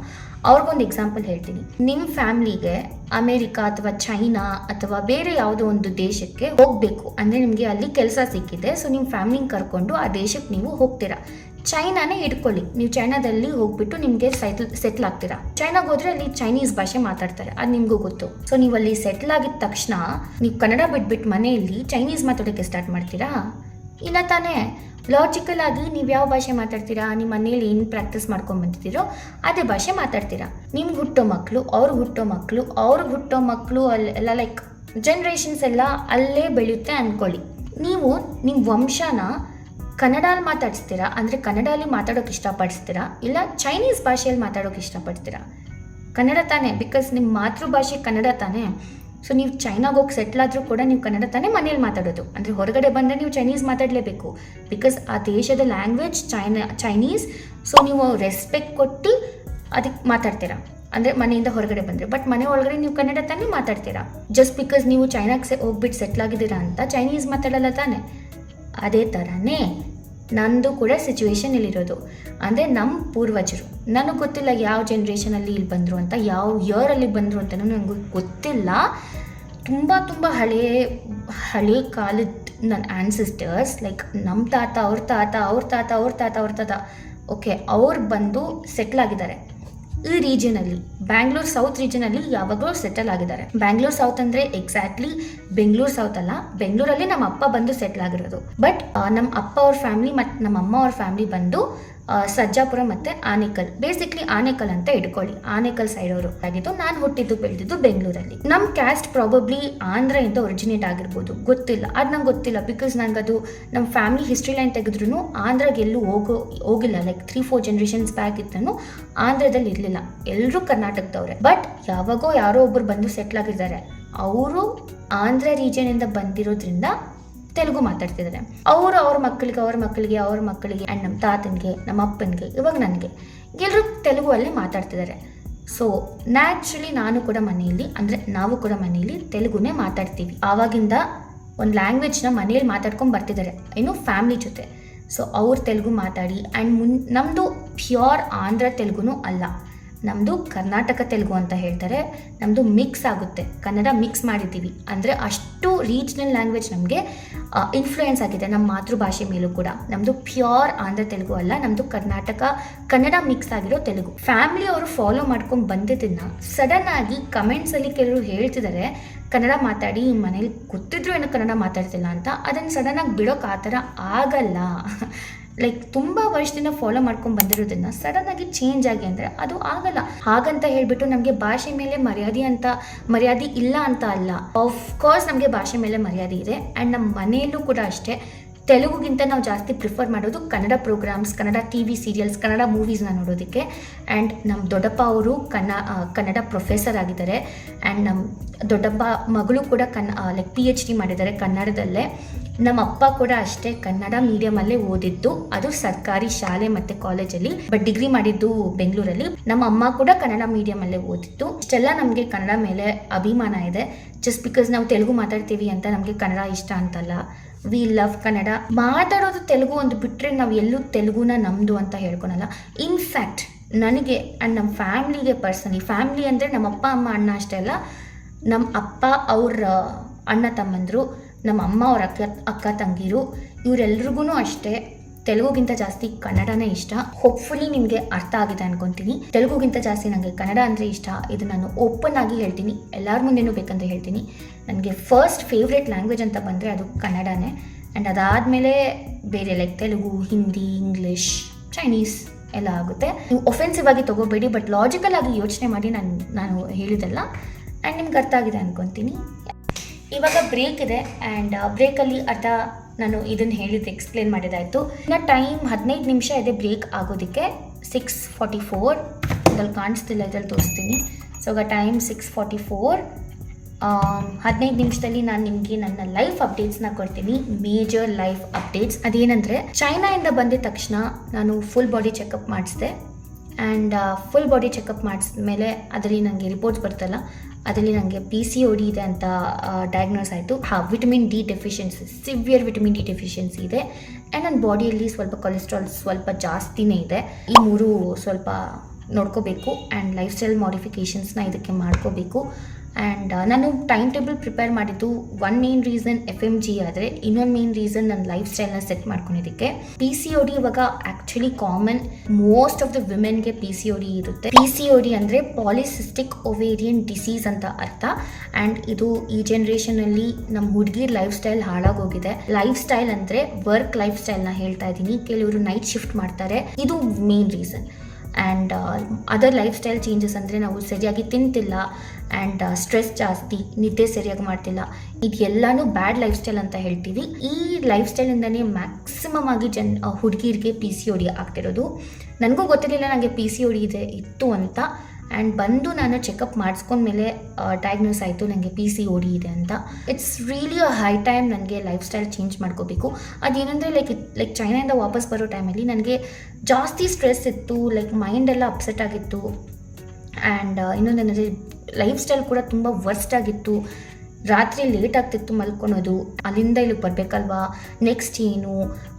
ಅವ್ರಿಗೊಂದು ಎಕ್ಸಾಂಪಲ್ ಹೇಳ್ತೀನಿ. ನಿಮ್ಮ ಫ್ಯಾಮಿಲಿಗೆ ಅಮೇರಿಕಾ ಅಥವಾ ಚೈನಾ ಅಥವಾ ಬೇರೆ ಯಾವುದೋ ಒಂದು ದೇಶಕ್ಕೆ ಹೋಗಬೇಕು. ಅಂದರೆ ನಿಮಗೆ ಅಲ್ಲಿ ಕೆಲಸ ಸಿಕ್ಕಿದೆ. ಸೊ ನಿಮ್ಮ ಫ್ಯಾಮ್ಲಿನ ಕರ್ಕೊಂಡು ಆ ದೇಶಕ್ಕೆ ನೀವು ಹೋಗ್ತೀರಾ. ಚೈನಾನೇ ಇಟ್ಕೊಳ್ಳಿ ನೀವು ಚೈನಾದಲ್ಲಿ ಹೋಗ್ಬಿಟ್ಟು ನಿಮಗೆ ಸೆಟ್ಲ್ ಸೆಟ್ಲ್ ಆಗ್ತೀರಾ? ಚೈನಾಗೆ ಹೋದ್ರೆ ಅಲ್ಲಿ ಚೈನೀಸ್ ಭಾಷೆ ಮಾತಾಡ್ತಾರೆ. ಅದು ನಿಮಗೂ ಗೊತ್ತು. ಸೊ ನೀವು ಅಲ್ಲಿ ಸೆಟ್ಲ್ ಆಗಿದ ತಕ್ಷಣ ನೀವು ಕನ್ನಡ ಬಿಟ್ಬಿಟ್ಟು ಮನೆಯಲ್ಲಿ ಚೈನೀಸ್ ಮಾತಾಡೋಕ್ಕೆ ಸ್ಟಾರ್ಟ್ ಮಾಡ್ತೀರಾ? ಇಲ್ಲ ತಾನೇ. ಲಾಜಿಕಲ್ ಆಗಿ ನೀವು ಯಾವ ಭಾಷೆ ಮಾತಾಡ್ತೀರಾ? ನಿಮ್ಮ ಮನೇಲಿ ಏನು ಪ್ರಾಕ್ಟೀಸ್ ಮಾಡ್ಕೊಂಡು ಬಂದಿದ್ದೀರೋ ಅದೇ ಭಾಷೆ ಮಾತಾಡ್ತೀರಾ. ನಿಮ್ಗೆ ಹುಟ್ಟೋ ಮಕ್ಕಳು ಅವ್ರಿಗೆ ಹುಟ್ಟೋ ಮಕ್ಕಳು ಅವ್ರಿಗೆ ಹುಟ್ಟೋ ಮಕ್ಕಳು ಅಲ್ಲೆಲ್ಲ ಲೈಕ್ ಜನ್ರೇಷನ್ಸ್ ಎಲ್ಲ ಅಲ್ಲೇ ಬೆಳೆಯುತ್ತೆ ಅಂದ್ಕೊಳ್ಳಿ ನೀವು ನಿಮ್ಮ ವಂಶನ ಕನ್ನಡಲ್ಲಿ ಮಾತಾಡಿಸ್ತೀರಾ? ಅಂದರೆ ಕನ್ನಡಲ್ಲಿ ಮಾತಾಡೋಕೆ ಇಷ್ಟಪಡಿಸ್ತೀರಾ? ಇಲ್ಲ ಚೈನೀಸ್ ಭಾಷೆಯಲ್ಲಿ ಮಾತಾಡೋಕೆ ಇಷ್ಟಪಡ್ತೀರಾ? ಕನ್ನಡ ತಾನೇ ಬಿಕಾಸ್ ನಿಮ್ಮ ಮಾತೃಭಾಷೆ ಕನ್ನಡ ತಾನೇ. ಸೊ ನೀವು ಚೈನಾಗೆ ಹೋಗಿ ಸೆಟ್ಲ್ ಆದರೂ ಕೂಡ ನೀವು ಕನ್ನಡ ತಾನೇ ಮನೇಲಿ ಮಾತಾಡೋದು. ಅಂದರೆ ಹೊರಗಡೆ ಬಂದರೆ ನೀವು ಚೈನೀಸ್ ಮಾತಾಡಲೇಬೇಕು. ಬಿಕಾಸ್ ಆ ದೇಶದ ಲ್ಯಾಂಗ್ವೇಜ್ ಚೈನಾ, ಚೈನೀಸ್ ಸೊ ನೀವು ರೆಸ್ಪೆಕ್ಟ್ ಕೊಟ್ಟು ಅದಕ್ಕೆ ಮಾತಾಡ್ತೀರಾ? ಅಂದರೆ ಮನೆಯಿಂದ ಹೊರಗಡೆ ಬಂದರೆ. ಬಟ್ ಮನೆ ಒಳಗಡೆ ನೀವು ಕನ್ನಡ ತಾನೇ ಮಾತಾಡ್ತೀರಾ? ಜಸ್ಟ್ ಬಿಕಾಸ್ ನೀವು ಚೈನಾಗೆ ಹೋಗ್ಬಿಟ್ಟು ಸೆಟ್ಲ್ ಆಗಿದ್ದೀರಾ ಅಂತ ಚೈನೀಸ್ ಮಾತಾಡಲ್ಲ ತಾನೆ. ಅದೇ ಥರನೇ ನಂದು ಕೂಡ ಸಿಚುವೇಶನ್ ಇಲ್ಲಿರೋದು. ಅಂದರೆ ನಮ್ಮ ಪೂರ್ವಜರು. ನನಗೆ ಗೊತ್ತಿಲ್ಲ ಯಾವ ಜನ್ರೇಷನಲ್ಲಿ ಇಲ್ಲಿ ಬಂದರು ಅಂತ, ಯಾವ ಇಯರಲ್ಲಿ ಬಂದರು ಅಂತಲೂ ನನಗೆ ಗೊತ್ತಿಲ್ಲ. ತುಂಬ ತುಂಬ ಹಳೇ, ಹಳೆ ಕಾಲದ ನನ್ನ ಆ್ಯನ್ಸಿಸ್ಟರ್ಸ್ ಲೈಕ್ ನಮ್ಮ ತಾತ, ಅವ್ರ ತಾತ ಅವ್ರ ತಾತ ಅವ್ರ ತಾತ ಅವ್ರ ತಾತ ಓಕೆ ಅವ್ರು ಬಂದು ಸೆಟ್ಲ್ ಆಗಿದ್ದಾರೆ ರೀಜನ್ ಅಲ್ಲಿ ಬ್ಯಾಂಗ್ಳೂರ್ ಸೌತ್ ರೀಜನಲ್ಲಿ ಯಾವಾಗಲೂ ಸೆಟಲ್ ಆಗಿದ್ದಾರೆ. ಬ್ಯಾಂಗ್ಳೂರ್ ಸೌತ್ ಅಂದ್ರೆ ಎಕ್ಸಾಕ್ಟ್ಲಿ ಬೆಂಗಳೂರು ಸೌತ್ ಅಲ್ಲ. ಬೆಂಗಳೂರಲ್ಲಿ ನಮ್ಮ ಅಪ್ಪ ಬಂದು ಸೆಟ್ಲ್ ಆಗಿರೋದು. ಬಟ್ ನಮ್ಮ ಅಪ್ಪ ಅವ್ರ ಫ್ಯಾಮಿಲಿ ಮತ್ತು ನಮ್ಮ ಅಮ್ಮ ಅವ್ರ ಫ್ಯಾಮಿಲಿ ಬಂದು ಆ, ಸರ್ಜಾಪುರ ಮತ್ತು ಆನೇಕಲ್. ಬೇಸಿಕ್ಲಿ ಆನೇಕಲ್ ಅಂತ ಇಟ್ಕೊಳ್ಳಿ. ಆನೇಕಲ್ ಸೈಡ್ ಅವರು ಆಗಿದ್ದು ನಾನು ಹುಟ್ಟಿದ್ದು ಬೆಳೆದಿದ್ದು ಬೆಂಗಳೂರಲ್ಲಿ. ನಮ್ಮ ಕ್ಯಾಸ್ಟ್ ಪ್ರಾಬಬ್ಲಿ ಆಂಧ್ರದಿಂದ ಒರಿಜಿನೇಟ್ ಆಗಿರ್ಬೋದು. ಗೊತ್ತಿಲ್ಲ. ಅದು ನಂಗೆ ಗೊತ್ತಿಲ್ಲ ಬಿಕಾಸ್ ಅದು ನಮ್ಮ ಫ್ಯಾಮಿಲಿ ಹಿಸ್ಟ್ರಿ ಲೈನ್ ತೆಗೆದ್ರೂ ಆಂಧ್ರಗೆ ಎಲ್ಲೂ ಹೋಗೋ ಹೋಗಿಲ್ಲ. Like three four generations back ಇದ್ದನು ಆಂಧ್ರದಲ್ಲಿ ಇರಲಿಲ್ಲ. ಎಲ್ಲರೂ ಕರ್ನಾಟಕದವ್ರೆ. ಬಟ್ ಯಾವಾಗೋ ಯಾರೋ ಒಬ್ಬರು ಬಂದು ಸೆಟ್ಲ್ ಆಗಿದ್ದಾರೆ. ಅವರು ಆಂಧ್ರ ರೀಜನಿಂದ ಬಂದಿರೋದ್ರಿಂದ ತೆಲುಗು ಮಾತಾಡ್ತಿದ್ದಾರೆ ಅವರು ಅವ್ರ ಮಕ್ಕಳಿಗೆ ಅವ್ರ ಮಕ್ಕಳಿಗೆ ಅವ್ರ ಮಕ್ಕಳಿಗೆ ಆ್ಯಂಡ್ ನಮ್ಮ ತಾತನಿಗೆ, ನಮ್ಮ ಅಪ್ಪನಿಗೆ, ಇವಾಗ ನನಗೆ ಎಲ್ಲರೂ ತೆಲುಗು ಅಲ್ಲಿ ಮಾತಾಡ್ತಿದ್ದಾರೆ ಸೊ ನ್ಯಾಚುರಲಿ ನಾನು ಕೂಡ ಮನೆಯಲ್ಲಿ, ಅಂದರೆ ನಾವು ಕೂಡ ಮನೆಯಲ್ಲಿ ತೆಲುಗುನೇ ಮಾತಾಡ್ತೀವಿ. ಆವಾಗಿಂದ ಒಂದು ಲ್ಯಾಂಗ್ವೇಜ್ನ ಮನೆಯಲ್ಲಿ ಮಾತಾಡ್ಕೊಂಡು ಬರ್ತಿದ್ದಾರೆ ಇನ್ನು ಫ್ಯಾಮ್ಲಿ ಜೊತೆ. ಸೊ ಅವ್ರ ತೆಲುಗು ಮಾತಾಡಿ ಆ್ಯಂಡ್ ಮುನ್ ನಮ್ಮದು ಪ್ಯೂರ್ ಆಂಧ್ರ ತೆಲುಗುನೂ ಅಲ್ಲ. ನಮ್ಮದು ಕರ್ನಾಟಕ ತೆಲುಗು ಅಂತ ಹೇಳ್ತಾರೆ. ನಮ್ಮದು ಮಿಕ್ಸ್ ಆಗುತ್ತೆ. ಕನ್ನಡ ಮಿಕ್ಸ್ ಮಾಡಿದ್ದೀವಿ. ಅಂದರೆ ಅಷ್ಟು ರೀಜ್ನಲ್ ಲ್ಯಾಂಗ್ವೇಜ್ ನಮಗೆ ಇನ್ಫ್ಲೂಯೆನ್ಸ್ ಆಗಿದೆ ನಮ್ಮ ಮಾತೃಭಾಷೆ ಮೇಲೂ ಕೂಡ. ನಮ್ಮದು ಪ್ಯೂರ್ ಆಂಧ್ರ ತೆಲುಗು ಅಲ್ಲ ನಮ್ಮದು ಕರ್ನಾಟಕ, ಕನ್ನಡ ಮಿಕ್ಸ್ ಆಗಿರೋ ತೆಲುಗು. ಫ್ಯಾಮಿಲಿ ಅವರು ಫಾಲೋ ಮಾಡ್ಕೊಂಡು ಬಂದಿದ್ದನ್ನು ಸಡನ್ ಆಗಿ ಕಮೆಂಟ್ಸಲ್ಲಿ ಕೆಲವರು ಹೇಳ್ತಿದ್ದಾರೆ ಕನ್ನಡ ಮಾತಾಡಿ ಮನೇಲಿ ಗೊತ್ತಿದ್ರು ಏನೋ ಕನ್ನಡ ಮಾತಾಡ್ತಿಲ್ಲ ಅಂತ. ಅದನ್ನು ಸಡನ್ನಾಗಿ ಬಿಡೋಕೆ ಆ ಥರ ಆಗಲ್ಲ. ಲೈಕ್ ತುಂಬ ವರ್ಷದಿಂದ ಫಾಲೋ ಮಾಡ್ಕೊಂಡು ಬಂದಿರೋದನ್ನ ಸಡನ್ ಆಗಿ ಚೇಂಜ್ ಆಗಿ ಅಂದರೆ ಅದು ಆಗಲ್ಲ. ಹಾಗಂತ ಹೇಳ್ಬಿಟ್ಟು ನಮಗೆ ಭಾಷೆ ಮೇಲೆ ಮರ್ಯಾದೆ ಅಂತ, ಮರ್ಯಾದೆ ಇಲ್ಲ ಅಂತ ಅಲ್ಲ. ಆಫ್ ಕೋರ್ಸ್ ನಮಗೆ ಭಾಷೆ ಮೇಲೆ ಮರ್ಯಾದೆ ಇದೆ. ಆ್ಯಂಡ್ ನಮ್ಮ ಮನೆಯಲ್ಲೂ ಕೂಡ ಅಷ್ಟೇ. ತೆಲುಗುಗಿಂತ ನಾವು ಜಾಸ್ತಿ ಪ್ರಿಫರ್ ಮಾಡೋದು Kannada programs Kannada T V serials Kannada ಮೂವೀಸ್ನ ನೋಡೋದಕ್ಕೆ. ಆ್ಯಂಡ್ ನಮ್ಮ ದೊಡ್ಡಪ್ಪ ಅವರು ಕನ್ನ ಕನ್ನಡ ಪ್ರೊಫೆಸರ್ ಆಗಿದ್ದಾರೆ. ಆ್ಯಂಡ್ ನಮ್ಮ ದೊಡ್ಡಪ್ಪ ಮಗಳು ಕೂಡ ಕನ್ನ ಲೈಕ್ ಪಿ ಎಚ್ ಡಿ ಮಾಡಿದ್ದಾರೆ ಕನ್ನಡದಲ್ಲೇ. ನಮ್ಮ ಅಪ್ಪ ಕೂಡ ಅಷ್ಟೇ ಕನ್ನಡ ಮೀಡಿಯಮಲ್ಲೇ ಓದಿದ್ದು. ಅದು ಸರ್ಕಾರಿ ಶಾಲೆ ಮತ್ತೆ ಕಾಲೇಜಲ್ಲಿ ಬಟ್ ಡಿಗ್ರಿ ಮಾಡಿದ್ದು ಬೆಂಗಳೂರಲ್ಲಿ. ನಮ್ಮ ಅಮ್ಮ ಕೂಡ ಕನ್ನಡ ಮೀಡಿಯಮಲ್ಲೇ ಓದಿತ್ತು. ಇಷ್ಟೆಲ್ಲ ನಮಗೆ ಕನ್ನಡ ಮೇಲೆ ಅಭಿಮಾನ ಇದೆ. ಜಸ್ಟ್ ಬಿಕಾಸ್ ನಾವು ತೆಲುಗು ಮಾತಾಡ್ತೀವಿ ಅಂತ ನಮಗೆ ಕನ್ನಡ ಇಷ್ಟ ಅಂತಲ್ಲ. ವಿ ಲವ್ ಕನ್ನಡ ಮಾತಾಡೋದು ತೆಲುಗು ಒಂದು ಬಿಟ್ಟರೆ ನಾವು ಎಲ್ಲೂ ತೆಲುಗುನ ನಮ್ಮದು ಅಂತ ಹೇಳ್ಕೊಳಲ್ಲ. ಇನ್ಫ್ಯಾಕ್ಟ್ ನನಗೆ ಆ್ಯಂಡ್ ನಮ್ಮ ಫ್ಯಾಮ್ಲಿಗೆ ಪರ್ಸನಲಿ ಫ್ಯಾಮ್ಲಿ ಅಂದರೆ ನಮ್ಮ ಅಪ್ಪ, ಅಮ್ಮ, ಅಣ್ಣ ಅಷ್ಟೇ ಅಲ್ಲ ನಮ್ಮ ಅಪ್ಪ, ಅವ್ರ ಅಣ್ಣ ತಮ್ಮಂದರು ನಮ್ಮ ಅಮ್ಮ, ಅವ್ರ ಅಕ್ಕ ಅಕ್ಕ ತಂಗಿರು ಇವರೆಲ್ರಿಗೂ ಅಷ್ಟೇ. ತೆಲುಗುಗಿಂತ ಜಾಸ್ತಿ ಕನ್ನಡನೇ ಇಷ್ಟ. ಹೋಪ್ಫುಲಿ ನಿಮಗೆ ಅರ್ಥ ಆಗಿದೆ ಅನ್ಕೊಂತೀನಿ. ತೆಲುಗುಗಿಂತ ಜಾಸ್ತಿ ನನಗೆ ಕನ್ನಡ ಅಂದರೆ ಇಷ್ಟ. ಇದು ನಾನು ಓಪನ್ ಆಗಿ ಹೇಳ್ತೀನಿ. ಎಲ್ಲರ ಮುಂದೆನೂ ಬೇಕಂತ ಹೇಳ್ತೀನಿ. ನನಗೆ ಫಸ್ಟ್ ಫೇವ್ರೆಟ್ ಲ್ಯಾಂಗ್ವೇಜ್ ಅಂತ ಬಂದರೆ ಅದು ಕನ್ನಡನೇ. ಆ್ಯಂಡ್ ಅದಾದಮೇಲೆ ಬೇರೆ like Telugu, Hindi English Chinese ಎಲ್ಲ ಆಗುತ್ತೆ. ನೀವು ಒಫೆನ್ಸಿವ್ ಆಗಿ ತಗೋಬೇಡಿ ಬಟ್ ಲಾಜಿಕಲ್ ಆಗಿ ಯೋಚನೆ ಮಾಡಿ ನಾನು ನಾನು ಹೇಳಿದೆಲ್ಲ ಆ್ಯಂಡ್ ನಿಮ್ಗೆ ಅರ್ಥ ಆಗಿದೆ ಅನ್ಕೊತೀನಿ. ಇವಾಗ ಬ್ರೇಕ್ ಇದೆ. ಆ್ಯಂಡ್ ಬ್ರೇಕಲ್ಲಿ ಅರ್ಧ ನಾನು ಇದನ್ನು ಹೇಳಿದ್ದು ಎಕ್ಸ್ಪ್ಲೇನ್ ಮಾಡಿದಾಯಿತು. ಇನ್ನು ಟೈಮ್ ಹದಿನೈದು ನಿಮಿಷ ಇದೆ ಬ್ರೇಕ್ ಆಗೋದಕ್ಕೆ. ಸಿಕ್ಸ್ ಫಾರ್ಟಿ ಫೋರ್ ಇದ್ರಲ್ಲಿ ಕಾಣಿಸ್ತಿಲ್ಲ, ಇದ್ರಲ್ಲಿ ತೋರಿಸ್ತೀನಿ. ಸೊ ಈಗ ಟೈಮ್ ಸಿಕ್ಸ್ ಫಾರ್ಟಿ ಫೋರ್ ಹದಿನೈದು ನಿಮಿಷದಲ್ಲಿ ನಾನು ನಿಮಗೆ ನನ್ನ ಲೈಫ್ ಅಪ್ಡೇಟ್ಸ್ನ ಕೊಡ್ತೀನಿ. ಮೇಜರ್ ಲೈಫ್ ಅಪ್ಡೇಟ್ಸ್ ಅದೇನಂದರೆ ಚೈನಾಯಿಂದ ಬಂದಿದ ತಕ್ಷಣ ನಾನು ಫುಲ್ ಬಾಡಿ ಚೆಕಪ್ ಮಾಡಿಸಿದೆ. ಆ್ಯಂಡ್ ಫುಲ್ ಬಾಡಿ ಚೆಕಪ್ ಮಾಡಿಸಿದ್ಮೇಲೆ ಅದರಲ್ಲಿ ನನಗೆ ರಿಪೋರ್ಟ್ಸ್ ಬರ್ತಲ್ಲ. ಅದರಲ್ಲಿ ನನಗೆ ಪಿ ಸಿ ಒ ಡಿ ಇದೆ ಅಂತ ಡಯಾಗ್ನೋಸ್ ಆಯಿತು. ಹಾಂ vitamin D deficiency severe vitamin D deficiency ಇದೆ. ಆ್ಯಂಡ್ ನನ್ನ ಬಾಡಿಯಲ್ಲಿ ಸ್ವಲ್ಪ ಕೊಲೆಸ್ಟ್ರಾಲ್ ಸ್ವಲ್ಪ ಜಾಸ್ತಿನೇ ಇದೆ. ಈ ಮೂರು ಸ್ವಲ್ಪ ನೋಡ್ಕೋಬೇಕು. ಆ್ಯಂಡ್ ಲೈಫ್ ಸ್ಟೈಲ್ ಮಾಡಿಫಿಕೇಷನ್ಸ್ನ ಇದಕ್ಕೆ ಮಾಡ್ಕೋಬೇಕು. ಆ್ಯಂಡ್ ನಾನು ಟೈಮ್ ಟೇಬಲ್ ಪ್ರಿಪೇರ್ ಮಾಡಿದ್ದು one main reason F M G ಆದರೆ, ಇನ್ನೊಂದು ಮೇನ್ ರೀಸನ್ ನನ್ನ ಲೈಫ್ ಸ್ಟೈಲ್ನ ಸೆಟ್ ಮಾಡ್ಕೊಂಡಿದ್ದಕ್ಕೆ. ಪಿ ಸಿ ಒ ಡಿ ಇವಾಗ actually common most of the ವಿಮೆನ್ಗೆ P C O D ಇರುತ್ತೆ. ಪಿ ಸಿ ಒ ಡಿ ಅಂದರೆ ಪಾಲಿಸಿಸ್ಟಿಕ್ ಒವೇರಿಯನ್ ಡಿಸೀಸ್ ಅಂತ ಅರ್ಥ. ಆ್ಯಂಡ್ ಇದು ಈ ಜನ್ರೇಷನಲ್ಲಿ ನಮ್ಮ ಹುಡುಗಿರ್ ಲೈಫ್ ಸ್ಟೈಲ್ ಹಾಳಾಗೋಗಿದೆ ಲೈಫ್ ಸ್ಟೈಲ್ ಅಂದರೆ ವರ್ಕ್ ಲೈಫ್ ಸ್ಟೈಲ್ನ ಹೇಳ್ತಾ ಇದ್ದೀನಿ. ಕೆಲವರು ನೈಟ್ ಶಿಫ್ಟ್ ಮಾಡ್ತಾರೆ. ಇದು main reason and other lifestyle changes ಅಂದರೆ ನಾವು ಸರಿಯಾಗಿ ತಿಂತಿಲ್ಲ. ಆ್ಯಂಡ್ ಸ್ಟ್ರೆಸ್ ಜಾಸ್ತಿ, ನಿದ್ದೆ ಸರಿಯಾಗಿ ಮಾಡ್ತಿಲ್ಲ. ಇದೆಲ್ಲನೂ ಬ್ಯಾಡ್ ಲೈಫ್ ಸ್ಟೈಲ್ ಅಂತ ಹೇಳ್ತೀವಿ. ಈ ಲೈಫ್ ಸ್ಟೈಲಿಂದನೇ ಮ್ಯಾಕ್ಸಿಮಮ್ ಆಗಿ ಜನ್ ಹುಡುಗಿರಿಗೆ ಪಿ ಸಿ ಒ ಡಿ ಆಗ್ತಿರೋದು. ನನಗೂ ಗೊತ್ತಿರಲಿಲ್ಲ ನನಗೆ ಪಿ ಸಿ ಒ ಡಿ ಇದೆ, ಇತ್ತು ಅಂತ. ಆ್ಯಂಡ್ ಬಂದು ನಾನು ಚೆಕಪ್ ಮಾಡಿಸ್ಕೊಂಡ್ಮೇಲೆ ಡಯಾಗ್ನೋಸ್ ಆಯಿತು ನನಗೆ ಪಿ ಸಿ ಓಡಿ ಇದೆ ಅಂತ. It's really a high time ನನಗೆ ಲೈಫ್ ಸ್ಟೈಲ್ ಚೇಂಜ್ ಮಾಡ್ಕೋಬೇಕು. ಅದೇನೆಂದರೆ ಲೈಕ್ ಲೈಕ್ ಚೈನಾಯಿಂದ ವಾಪಸ್ ಬರೋ ಟೈಮಲ್ಲಿ ನನಗೆ ಜಾಸ್ತಿ ಸ್ಟ್ರೆಸ್ ಇತ್ತು ಲೈಕ್ ಮೈಂಡೆಲ್ಲ ಅಪ್ಸೆಟ್ ಆಗಿತ್ತು. ಆ್ಯಂಡ್ ಇನ್ನೊಂದೇನೆಂದರೆ ಲೈಫ್ ಸ್ಟೈಲ್ ಕೂಡ ತುಂಬ ವರ್ಸ್ಟ್ ಆಗಿತ್ತು. ರಾತ್ರಿ ಲೇಟ್ ಆಗ್ತಿತ್ತು ಮಲ್ಕೊಳೋದು. ಅಲ್ಲಿಂದ ಇಲ್ಲಿಗೆ ಬರಬೇಕಲ್ವಾ? ನೆಕ್ಸ್ಟ್ ಏನು?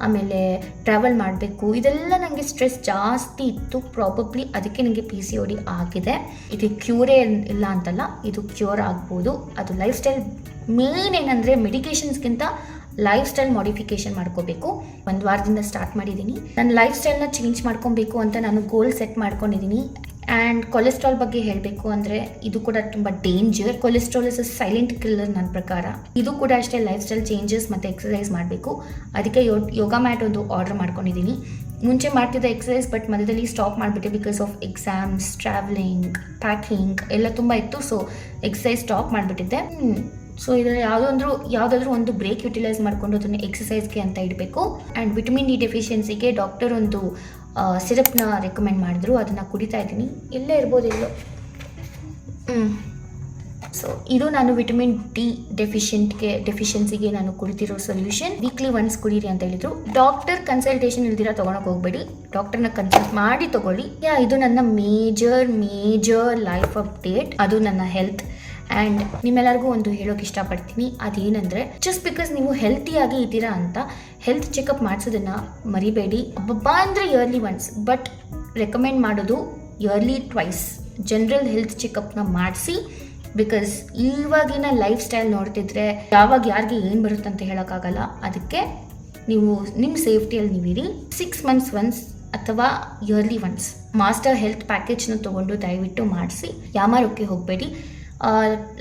ಆಮೇಲೆ ಟ್ರಾವೆಲ್ ಮಾಡಬೇಕು. ಇದೆಲ್ಲ ನನಗೆ ಸ್ಟ್ರೆಸ್ ಜಾಸ್ತಿ ಇತ್ತು. ಪ್ರಾಬಬ್ಲಿ ಅದಕ್ಕೆ ನನಗೆ ಪಿ ಸಿ ಡಿ ಆಗಿದೆ. ಇದು ಕ್ಯೂರೇ ಇಲ್ಲ ಅಂತಲ್ಲ, ಇದು ಕ್ಯೂರ್ ಆಗ್ಬೋದು. ಅದು ಲೈಫ್ ಸ್ಟೈಲ್ ಮೇನ್ ಏನಂದರೆ ಮೆಡಿಕೇಷನ್ಸ್ಗಿಂತ ಲೈಫ್ ಸ್ಟೈಲ್ ಮಾಡಿಫಿಕೇಶನ್ ಮಾಡ್ಕೋಬೇಕು. ಒಂದು ವಾರದಿಂದ ಸ್ಟಾರ್ಟ್ ಮಾಡಿದ್ದೀನಿ ನನ್ನ ಲೈಫ್ ಸ್ಟೈಲ್ನ ಚೇಂಜ್ ಮಾಡ್ಕೊಬೇಕು ಅಂತ ನಾನು ಗೋಲ್ ಸೆಟ್ ಮಾಡ್ಕೊಂಡಿದ್ದೀನಿ ಆ್ಯಂಡ್ ಕೊಲೆಸ್ಟ್ರಾಲ್ ಬಗ್ಗೆ ಹೇಳಬೇಕು ಅಂದರೆ ಇದು ಕೂಡ ತುಂಬ danger cholesterol is a silent killer ನನ್ನ ಪ್ರಕಾರ. ಇದು ಕೂಡ ಅಷ್ಟೇ ಲೈಫ್ ಸ್ಟೈಲ್ ಚೇಂಜಸ್ ಮತ್ತು ಎಕ್ಸಸೈಸ್ ಮಾಡಬೇಕು. ಅದಕ್ಕೆ ಯೋ, ಯೋಗ ಮ್ಯಾಟ್ ಒಂದು ಆರ್ಡರ್ ಮಾಡ್ಕೊಂಡಿದ್ದೀನಿ ಮುಂಚೆ ಮಾಡ್ತಿದ್ದ ಎಕ್ಸಸೈಸ್ ಬಟ್ ಮಧ್ಯದಲ್ಲಿ ಸ್ಟಾಪ್ ಮಾಡಿಬಿಟ್ಟೆ because of exams traveling packing ಎಲ್ಲ ತುಂಬ ಇತ್ತು. ಸೊ ಎಕ್ಸಸೈಸ್ ಸ್ಟಾಪ್ ಮಾಡಿಬಿಟ್ಟಿದ್ದೆ. ಸೊ ಇದರ ಯಾವುದಾದ್ರು, ಯಾವುದಾದ್ರೂ ಒಂದು ಬ್ರೇಕ್ ಯುಟಿಲೈಸ್ ಮಾಡಿಕೊಂಡು ಅದನ್ನು ಎಕ್ಸಸೈಸ್ಗೆ ಅಂತ ಇಡಬೇಕು. ಆ್ಯಂಡ್ ವಿಟಮಿನ್ ಡಿ ಡೆಫಿಷಿಯನ್ಸಿಗೆ ಡಾಕ್ಟರ್ ಒಂದು ಸಿರಪ್ನ ರೆಕಮೆಂಡ್ ಮಾಡಿದ್ರು ಅದನ್ನು ಕುಡಿತಾ ಇದ್ದೀನಿ. ಇಲ್ಲೇ ಇರ್ಬೋದು ಎಲ್ಲೋ ಹ್ಞೂ ಸೊ ಇದು ನಾನು ವಿಟಮಿನ್ ಡಿ ಡೆಫಿಷಿಯಂಟ್ಗೆ ಡೆಫಿಷಿಯನ್ಸಿಗೆ ನಾನು ಕುಡಿತಿರೋ ಸೊಲ್ಯೂಷನ್ ವೀಕ್ಲಿ ಒನ್ಸ್ ಕುಡೀರಿ ಅಂತ ಹೇಳಿದ್ರು. ಡಾಕ್ಟರ್ ಕನ್ಸಲ್ಟೇಷನ್ ಇಲ್ದಿರ ತೊಗೊಳಕ್ಕೆ ಹೋಗಬೇಡಿ. ಡಾಕ್ಟರ್ನ ಕನ್ಸಲ್ಟ್ ಮಾಡಿ ತಗೊಳ್ಳಿ. ಯಾ ಇದು ನನ್ನ ಮೇಜರ್ ಮೇಜರ್ ಲೈಫ್ ಅಪ್ಡೇಟ್ ಅದು ನನ್ನ ಹೆಲ್ತ್ ಆ್ಯಂಡ್ ನಿಮ್ಮೆಲ್ಲರಿಗೂ ಒಂದು ಹೇಳೋಕೆ ಇಷ್ಟಪಡ್ತೀನಿ. ಅದೇನೆಂದರೆ ಜಸ್ಟ್ ಬಿಕಾಸ್ ನೀವು ಹೆಲ್ತಿಯಾಗಿ ಇದ್ದೀರಾ ಅಂತ ಹೆಲ್ತ್ ಚೆಕಪ್ ಮಾಡಿಸೋದನ್ನು ಮರಿಬೇಡಿ. ಒಬ್ಬೊಬ್ಬ ಅಂದರೆ ಇಯರ್ಲಿ ಒನ್ಸ್ ಬಟ್ ರೆಕಮೆಂಡ್ ಮಾಡೋದು ಇಯರ್ಲಿ ಟ್ವೈಸ್ ಜನರಲ್ ಹೆಲ್ತ್ ಚೆಕಪ್ನ ಮಾಡಿಸಿ ಬಿಕಾಸ್ ಇವಾಗಿನ ಲೈಫ್ ಸ್ಟೈಲ್ ನೋಡ್ತಿದ್ರೆ, ಯಾವಾಗ ಯಾರಿಗೆ ಏನು ಬರುತ್ತೆ ಅಂತ ಹೇಳೋಕ್ಕಾಗಲ್ಲ. ಅದಕ್ಕೆ ನೀವು ನಿಮ್ಮ ಸೇಫ್ಟಿಯಲ್ಲಿ ನೀವಿರಿ. ಸಿಕ್ಸ್ ಮಂತ್ಸ್ ಒನ್ಸ್ ಅಥವಾ ಇಯರ್ಲಿ ಒನ್ಸ್ ಮಾಸ್ಟರ್ ಹೆಲ್ತ್ ಪ್ಯಾಕೇಜ್ನ ತೊಗೊಂಡು ದಯವಿಟ್ಟು ಮಾಡಿಸಿ. ಯಾಮಾರೋಕ್ಕೆ ಹೋಗಬೇಡಿ.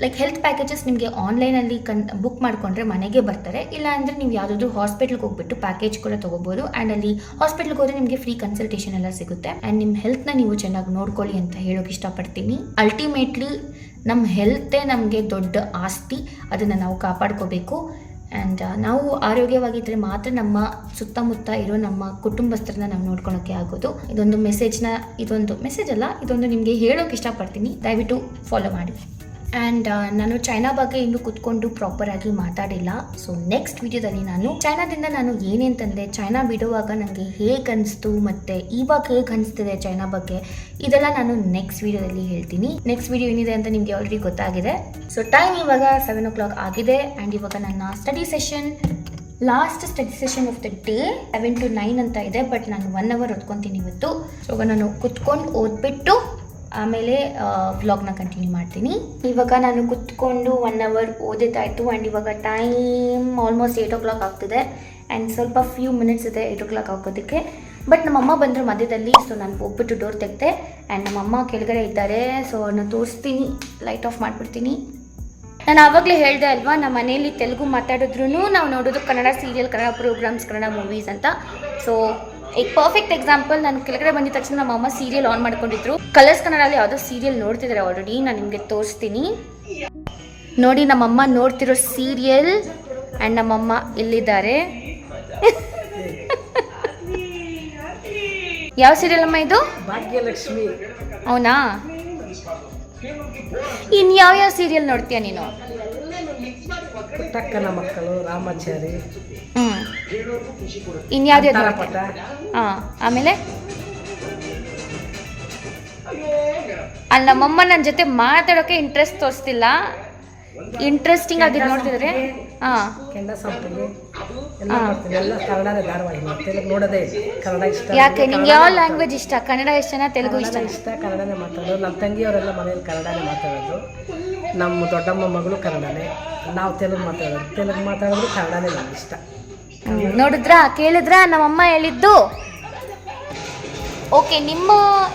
ಲೈಕ್ ಹೆಲ್ತ್ ಪ್ಯಾಕೇಜಸ್ ನಿಮಗೆ ಆನ್ಲೈನಲ್ಲಿ ಕನ್ ಬುಕ್ ಮಾಡಿಕೊಂಡ್ರೆ ಮನೆಗೆ ಬರ್ತಾರೆ. ಇಲ್ಲ ಅಂದರೆ ನೀವು ಯಾವುದಾದ್ರೂ ಹಾಸ್ಪಿಟ್ಲ್ಗೆ ಹೋಗ್ಬಿಟ್ಟು ಪ್ಯಾಕೇಜ್ ಕೂಡ ತೊಗೋಬೋದು. ಆ್ಯಂಡ್ ಅಲ್ಲಿ ಹಾಸ್ಪಿಟ್ಲ್ಗೆ ಹೋದರೆ ನಿಮಗೆ ಫ್ರೀ ಕನ್ಸಲ್ಟೇಷನ್ ಎಲ್ಲ ಸಿಗುತ್ತೆ. ಆ್ಯಂಡ್ ನಿಮ್ಮ ಹೆಲ್ತ್ನ ನೀವು ಚೆನ್ನಾಗಿ ನೋಡ್ಕೊಳ್ಳಿ ಅಂತ ಹೇಳೋಕೆ ಇಷ್ಟಪಡ್ತೀನಿ. ಅಲ್ಟಿಮೇಟ್ಲಿ ನಮ್ಮ ಹೆಲ್ತೇ ನಮಗೆ ದೊಡ್ಡ ಆಸ್ತಿ. ಅದನ್ನು ನಾವು ಕಾಪಾಡ್ಕೋಬೇಕು. ಆ್ಯಂಡ್ ನಾವು ಆರೋಗ್ಯವಾಗಿದ್ದರೆ ಮಾತ್ರ ನಮ್ಮ ಸುತ್ತಮುತ್ತ ಇರೋ ನಮ್ಮ ಕುಟುಂಬಸ್ಥರನ್ನ ನಾವು ನೋಡ್ಕೊಳಕ್ಕೆ ಆಗೋದು. ಇದೊಂದು ಮೆಸೇಜ್ನ ಇದೊಂದು ಮೆಸೇಜ್ ಅಲ್ಲ, ಇದೊಂದು ನಿಮಗೆ ಹೇಳೋಕೆ ಇಷ್ಟಪಡ್ತೀನಿ. ದಯವಿಟ್ಟು ಫಾಲೋ ಮಾಡಿ. ಆ್ಯಂಡ್ ನಾನು ಚೈನಾ ಬಗ್ಗೆ ಇನ್ನೂ ಕುತ್ಕೊಂಡು ಪ್ರಾಪರಾಗಿ ಮಾತಾಡಿಲ್ಲ. ಸೊ ನೆಕ್ಸ್ಟ್ ವಿಡಿಯೋದಲ್ಲಿ ನಾನು ಚೈನಾದಿಂದ ನಾನು ಏನೇನು ತಂದೆ ಚೈನಾ ಬಿಡುವಾಗ ನನಗೆ ಹೇಗೆ ಅನಿಸ್ತು ಮತ್ತು ಇವಾಗ ಹೇಗೆ ಅನಿಸ್ತಿದೆ ಚೈನಾ ಬಗ್ಗೆ ಇದೆಲ್ಲ ನಾನು ನೆಕ್ಸ್ಟ್ ವಿಡಿಯೋದಲ್ಲಿ ಹೇಳ್ತೀನಿ. ನೆಕ್ಸ್ಟ್ ವಿಡಿಯೋ ಏನಿದೆ ಅಂತ ನಿಮಗೆ ಆಲ್ರೆಡಿ ಗೊತ್ತಾಗಿದೆ. ಸೊ ಟೈಮ್ ಇವಾಗ ಸೆವೆನ್ ಓ ಕ್ಲಾಕ್ ಆಗಿದೆ ಆ್ಯಂಡ್ ಇವಾಗ ನನ್ನ study session last study session of the day seven to nine ಅಂತ ಇದೆ ಬಟ್ ನಾನು ಒನ್ ಅವರ್ ಓದ್ಕೊತೀನಿ ಇವತ್ತು. ಸೊ ನಾನು ಕುತ್ಕೊಂಡು ಓದ್ಬಿಟ್ಟು ಆಮೇಲೆ ವ್ಲಾಗ್ನ ಕಂಟಿನ್ಯೂ ಮಾಡ್ತೀನಿ. ಇವಾಗ ನಾನು ಕುತ್ಕೊಂಡು ಒನ್ ಅವರ್ ಓದಿದ್ದಾಯಿತು ಆ್ಯಂಡ್ ಇವಾಗ time almost eight o'clock ಆಗ್ತಿದೆ ಆ್ಯಂಡ್ ಸ್ವಲ್ಪ ಫ್ಯೂ ಮಿನಿಟ್ಸ್ ಇದೆ ಏಯ್ಟ್ ಓ ಕ್ಲಾಕ್ ಆಗೋದಕ್ಕೆ ಬಟ್ ನಮ್ಮಮ್ಮ ಬಂದರು ಮಧ್ಯದಲ್ಲಿ ಸೊ ನಾನು ಒಬ್ಬಿಟ್ಟು ಡೋರ್ ತೆಗ್ದೆ ಆ್ಯಂಡ್ ನಮ್ಮಮ್ಮ ಕೆಳಗಡೆ ಇದ್ದಾರೆ ಸೊ ನಾನು ತೋರಿಸ್ತೀನಿ ಲೈಟ್ ಆಫ್ ಮಾಡಿಬಿಡ್ತೀನಿ. ನಾನು ಆವಾಗಲೇ ಹೇಳಿದೆ ಅಲ್ವಾ, ನಮ್ಮ ಮನೆಯಲ್ಲಿ ತೆಲುಗು ಮಾತಾಡಿದ್ರು ನಾವು ನೋಡೋದು Kannada serial Kannada programmes Kannada movies ಅಂತ. ಸೊ ಈಗ ಪರ್ಫೆಕ್ಟ್ ಎಕ್ಸಾಂಪಲ್ ನಾನು ಕೆಳಗಡೆ ಬಂದಿದ ತಕ್ಷಣ ನಮ್ಮ ಅಮ್ಮ ಸೀರಿಯಲ್ ಆನ್ ಮಾಡ್ಕೊಂಡಿದ್ರು. ಕಲರ್ಸ್ ಕನ್ನಡಲ್ಲಿ ಯಾವುದೋ ಸೀರಿಯಲ್ ನೋಡ್ತಿದ್ದಾರೆ ಆಲ್ರೆಡಿ ನಾನು ನಿಮಗೆ ತೋರಿಸ್ತೀನಿ. ನೋಡಿ ನಮ್ಮಮ್ಮ ನೋಡ್ತಿರೋ ಸೀರಿಯಲ್ ಆ್ಯಂಡ್ ನಮ್ಮಮ್ಮ ಇಲ್ಲಿದ್ದಾರೆ. ಯಾವ ಸೀರಿಯಲ್ ಅಮ್ಮ ಇದು? ಭಾಗ್ಯಲಕ್ಷ್ಮಿ. ಅವನಾ ಯಾವ ಯಾವ ಸೀರಿಯಲ್ ನೋಡ್ತೀಯ ನೀನು? ಪುಟ್ಟಕ್ಕನ ಮಕ್ಕಳು ರಾಮಾಚಾರಿ. ಇನ್ಯಾವ್ದು ಹಾಂ ಆಮೇಲೆ? ಅಲ್ಲಿ ನಮ್ಮಮ್ಮ ನನ್ನ ಜೊತೆ ಮಾತಾಡೋಕೆ ಇಂಟ್ರೆಸ್ಟ್ ತೋರಿಸ್ತಿಲ್ಲ. ಇಂಟ್ರೆಸ್ಟಿಂಗ್ ಆಗಿ ನೋಡ್ತಿದ್ರೆ? ಹಾಂ. ಯಾಕೆ ನಿಂಗೆ ಯಾವ ಲ್ಯಾಂಗ್ವೇಜ್ ಇಷ್ಟ? ಕನ್ನಡ ಇಷ್ಟನಾ ತೆಲುಗು ಇಷ್ಟ ಇಷ್ಟ ಕನ್ನಡನೇ ಮಾತಾಡೋದು. ನಮ್ಮ ತಂಗಿಯವರೆಲ್ಲ ಮನೇಲಿ ಕನ್ನಡನೇ ಮಾತಾಡೋದು. ನಮ್ಮ ದೊಡ್ಡಮ್ಮ ಮಗಳು ಕನ್ನಡನೇ. ನಾವು ತೆಲುಗು ಮಾತಾಡೋದು. ತೆಲುಗು ಮಾತಾಡೋದು ಕನ್ನಡನೇ ನಮ್ಗೆ ಇಷ್ಟ. ನೋಡಿದ್ರಾ? ಕೇಳಿದ್ರಾ? ನಮ್ಮಮ್ಮ ಹೇಳಿದ್ದು. ಓಕೆ ನಿಮ್ಮ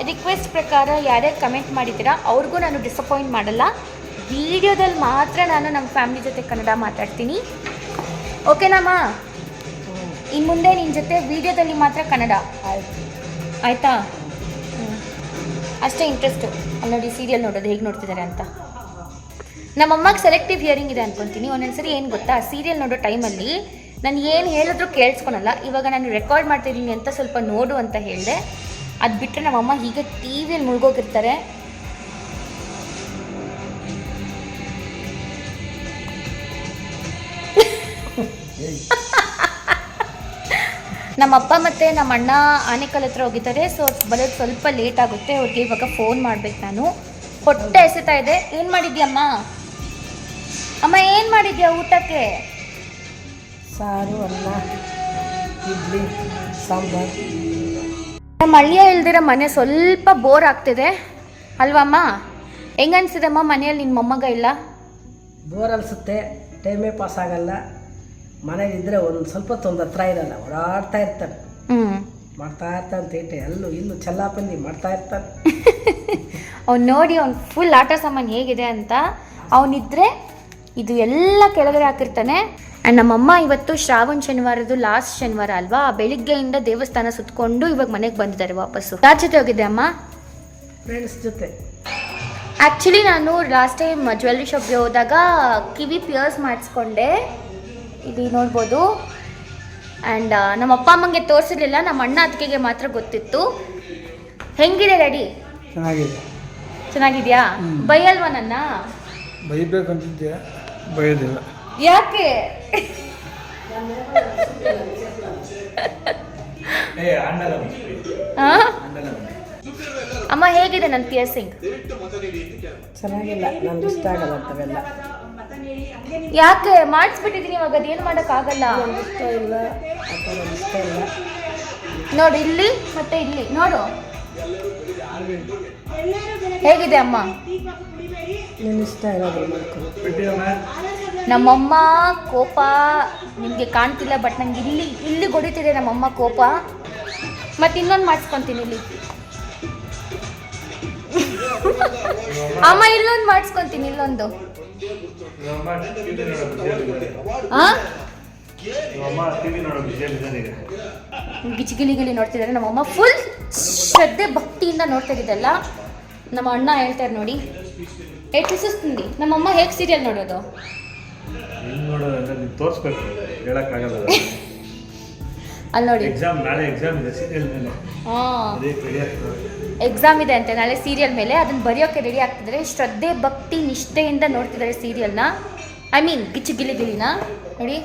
ರಿಕ್ವೆಸ್ಟ್ ಪ್ರಕಾರ ಯಾರ್ಯಾರು ಕಮೆಂಟ್ ಮಾಡಿದ್ದೀರಾ? ಅವ್ರಿಗೂ ನಾನು ಡಿಸಪಾಯಿಂಟ್ ಮಾಡಲ್ಲ. ವಿಡಿಯೋದಲ್ಲಿ ಮಾತ್ರ ನಾನು ನಮ್ಮ ಫ್ಯಾಮಿಲಿ ಜೊತೆ ಕನ್ನಡ ಮಾತಾಡ್ತೀನಿ. ಓಕೆನಮ್ಮ ಇನ್ನು ಮುಂದೆ ನಿನ್ನ ಜೊತೆ ವಿಡಿಯೋದಲ್ಲಿ ಮಾತ್ರ ಕನ್ನಡ. ಆಯ್ತು? ಅಷ್ಟೇ ಇಂಟ್ರೆಸ್ಟು ಅಲ್ಲಿ, ನೋಡಿ ಸೀರಿಯಲ್ ನೋಡೋದು ಹೇಗೆ ನೋಡ್ತಿದ್ದಾರೆ ಅಂತ. ನಮ್ಮಮ್ಮಗೆ ಸೆಲೆಕ್ಟಿವ್ ಹಿಯರಿಂಗ್ ಇದೆ ಅನ್ಕೊತೀನಿ. ಒಂದೊಂದ್ಸರಿ ಏನು ಗೊತ್ತಾ? ಸೀರಿಯಲ್ ನೋಡೋ ಟೈಮಲ್ಲಿ ನಾನು ಏನು ಹೇಳಿದ್ರು ಕೇಳಿಸ್ಕೊಳಲ್ಲ. ಇವಾಗ ನಾನು ರೆಕಾರ್ಡ್ ಮಾಡ್ತಿದ್ದೀನಿ ಅಂತ ಸ್ವಲ್ಪ ನೋಡು ಅಂತ ಹೇಳಿದೆ. ಅದು ಬಿಟ್ಟರೆ ನಮ್ಮಮ್ಮ ಹೀಗೆ ಟಿ ವಿಯಲ್ಲಿ ಮುಳುಗೋಗಿರ್ತಾರೆ. ನಮ್ಮ ಅಪ್ಪ ಮತ್ತು ನಮ್ಮ ಅಣ್ಣ ಆನೆಕಲ್ ಹತ್ರ ಹೋಗಿದ್ದಾರೆ. ಸೊ ಬರೋದು ಸ್ವಲ್ಪ ಲೇಟ್ ಆಗುತ್ತೆ. ಅವ್ರಿಗೆ ಇವಾಗ ಫೋನ್ ಮಾಡ್ಬೇಕು ನಾನು. ಹೊಟ್ಟೆ ಎಸಿತಾ ಇದೆ. ಏನು ಮಾಡಿದ್ಯಮ್ಮ? ಅಮ್ಮ, ಏನು ಮಾಡಿದ್ಯಾ ಊಟಕ್ಕೆ? ಸಾರು ಅನ್ನ ಇಡ್ಲಿ ಸಾಂಬಾರು. ನಮ್ಮ ಹಳ್ಳಿಯ ಇಲ್ದಿರೋ ಮನೆ ಸ್ವಲ್ಪ ಬೋರ್ ಆಗ್ತಿದೆ. ಅಲ್ವಮ್ಮ ಹೆಂಗನ್ಸಿದೆಮ್ಮ ಮನೆಯಲ್ಲಿ ನಿನ್ನ ಮೊಮ್ಮಗ ಇಲ್ಲ? ಬೋರ್ ಅನಿಸುತ್ತೆ ಟೈಮೇ ಪಾಸ್ ಆಗಲ್ಲ. ಮನೇಲಿದ್ದರೆ ಒಂದು ಸ್ವಲ್ಪ ತೊಂದರೆ ಹತ್ರ ಇರಲ್ಲ ಓಡಾಡ್ತಾ ಇರ್ತಾರೆ. ಹ್ಞೂ ಮಾಡ್ತಾ ಇರ್ತಾನೆ ತೇಟೆ ಅಲ್ಲೂ ಇಲ್ಲೂ ಚಲ್ಲಾಪಲ್ಲಿ ಮಾಡ್ತಾ ಇರ್ತಾನೆ ಅವ್ನು ನೋಡಿ ಅವ್ನು ಫುಲ್ ಆಟ ಸಾಮಾನು ಹೇಗಿದೆ ಅಂತ. ಅವನಿದ್ರೆ ಇದು ಎಲ್ಲ ಕೆಳಗಡೆ ಹಾಕಿರ್ತಾನೆ. ಆ್ಯಂಡ್ ನಮ್ಮಮ್ಮ ಇವತ್ತು ಶ್ರಾವಣ ಶನಿವಾರದ್ದು ಲಾಸ್ಟ್ ಶನಿವಾರ ಅಲ್ವಾ? ಬೆಳಿಗ್ಗೆಯಿಂದ ದೇವಸ್ಥಾನ ಸುತ್ಕೊಂಡು ಇವಾಗ ಮನೆಗೆ ಬಂದಿದ್ದಾರೆ ವಾಪಸ್ಸು. ಯಾರ ಜೊತೆ ಹೋಗಿದ್ದೆ ಅಮ್ಮ? ಫ್ರೆಂಡ್ಸ್ ಜೊತೆ. ಆ್ಯಕ್ಚುಲಿ ನಾನು ಲಾಸ್ಟ್ ಟೈಮ್ ಜ್ಯುವೆಲ್ರಿ ಶಾಪ್ಗೆ ಹೋದಾಗ ಕಿವಿ ಪಿಯರ್ಸ್ ಮಾಡಿಸ್ಕೊಂಡೆ. ಇಲ್ಲಿ ನೋಡ್ಬೋದು. ಆ್ಯಂಡ್ ನಮ್ಮ ಅಪ್ಪ ಅಮ್ಮಂಗೆ ತೋರಿಸಿರ್ಲಿಲ್ಲ ನಮ್ಮ ಅಣ್ಣ ಅದಕ್ಕೆ ಮಾತ್ರ ಗೊತ್ತಿತ್ತು. ಹೆಂಗಿದೆ ರೆಡಿ ಚೆನ್ನಾಗಿದೆ. ಚೆನ್ನಾಗಿದೆಯಾ? ಬೈಯಲ್ವಾ ನನ್ನ? ಬೈಬೇಕಂತಿದ್ದೆ. ಬೈಯೋದಿಲ್ಲ ಯಾಕೆ? ಅಮ್ಮ ಹೇಗಿದೆ ನನ್ನ ಪಿಯರ್ಸಿಂಗ್ ಚೆನ್ನಾಗಿಲ್ಲ ನನಗೆ ಇಷ್ಟ ಆಗಲ್ಲ ಅಂತವೆಲ್ಲ ಯಾಕೆ? ಮಾಡಿಸ್ಬಿಟ್ಟಿದ್ದೀನಿ ಇವಾಗ ಅದೇನು ಮಾಡೋಕ್ಕಾಗಲ್ಲ. ಇಷ್ಟ ಇಲ್ಲ ಅಥವಾ ಇಷ್ಟ ಇಲ್ಲ. ನೋಡು ಇಲ್ಲಿ ಮತ್ತೆ ಇಲ್ಲಿ ನೋಡು. ಹೇಗಿದೆ ಅಮ್ಮ? ನಿನ್ನ ಇಷ್ಟ ಇರೋದು ಮಾಡ್ಕೊಂಡು ನಮ್ಮಮ್ಮ ಕೋಪ ನಿಮಗೆ ಕಾಣ್ತಿಲ್ಲ ಬಟ್ ನಂಗೆ ಇಲ್ಲಿ ಇಲ್ಲಿ ಹೊಡಿತಿದೆ ನಮ್ಮಮ್ಮ ಕೋಪ. ಮತ್ತೆ ಇನ್ನೊಂದು ಮಾಡಿಸ್ಕೊಂತೀನಿ ಇಲ್ಲಿ. ಅಮ್ಮ, ಇಲ್ಲೊಂದು ಮಾಡಿಸ್ಕೊಂತೀನಿ, ಇಲ್ಲೊಂದು. ಗಿಚಿ ಗಿಲಿ ನೋಡ್ತಿದ್ದಾರೆ. ನಮ್ಮಮ್ಮ ಫುಲ್ ಶ್ರದ್ಧೆ ಭಕ್ತಿಯಿಂದ ನೋಡ್ತಾ ಇದ್ದಿದ್ದಲ್ಲ. ನಮ್ಮ ಅಣ್ಣ ಹೇಳ್ತಾರೆ ನೋಡಿ. ಎಷ್ಟು ಸುಸ್ತಿಂದಿ ನಮ್ಮಮ್ಮ ಹೇಗೆ ಸೀರಿಯಲ್ ನೋಡೋದು? ಹೆಂಗ್ ನೋಡೋದಂದ್ರೆ ನೀವು ತೋರಿಸ್ಬೇಕು. ಹೇಳಕ್ಕಾಗಲ್ಲ. ಅಲ್ಲಿ ನೋಡಿ. ಎಕ್ಸಾಮ್ ನಾಳೆ ಎಕ್ಸಾಮ್ ಇದೆ ಸೀರಿಯಲ್ ಮೇಲೆ. ಹಾಂ. ಅದೇ ರೆಡಿ ಎಕ್ಸಾಮ್ ಇದೆ ಅಂತೆ ನಾಳೆ ಸೀರಿಯಲ್ ಮೇಲೆ. ಅದನ್ನ ಬರೆಯೋಕೆ ರೆಡಿ ಆಗ್ತಿದ್ದಾರೆ ಶ್ರದ್ಧೆ ಭಕ್ತಿ ನಿಷ್ಠೆಯಿಂದ ನೋಡ್ತಿದ್ದಾರೆ ಸೀರಿಯಲ್ನ ಐ ಮೀನ್ ಗಿಚ್ಚು ಗಿಲಿ ಗಿಲಿನ. ನೋಡಿ.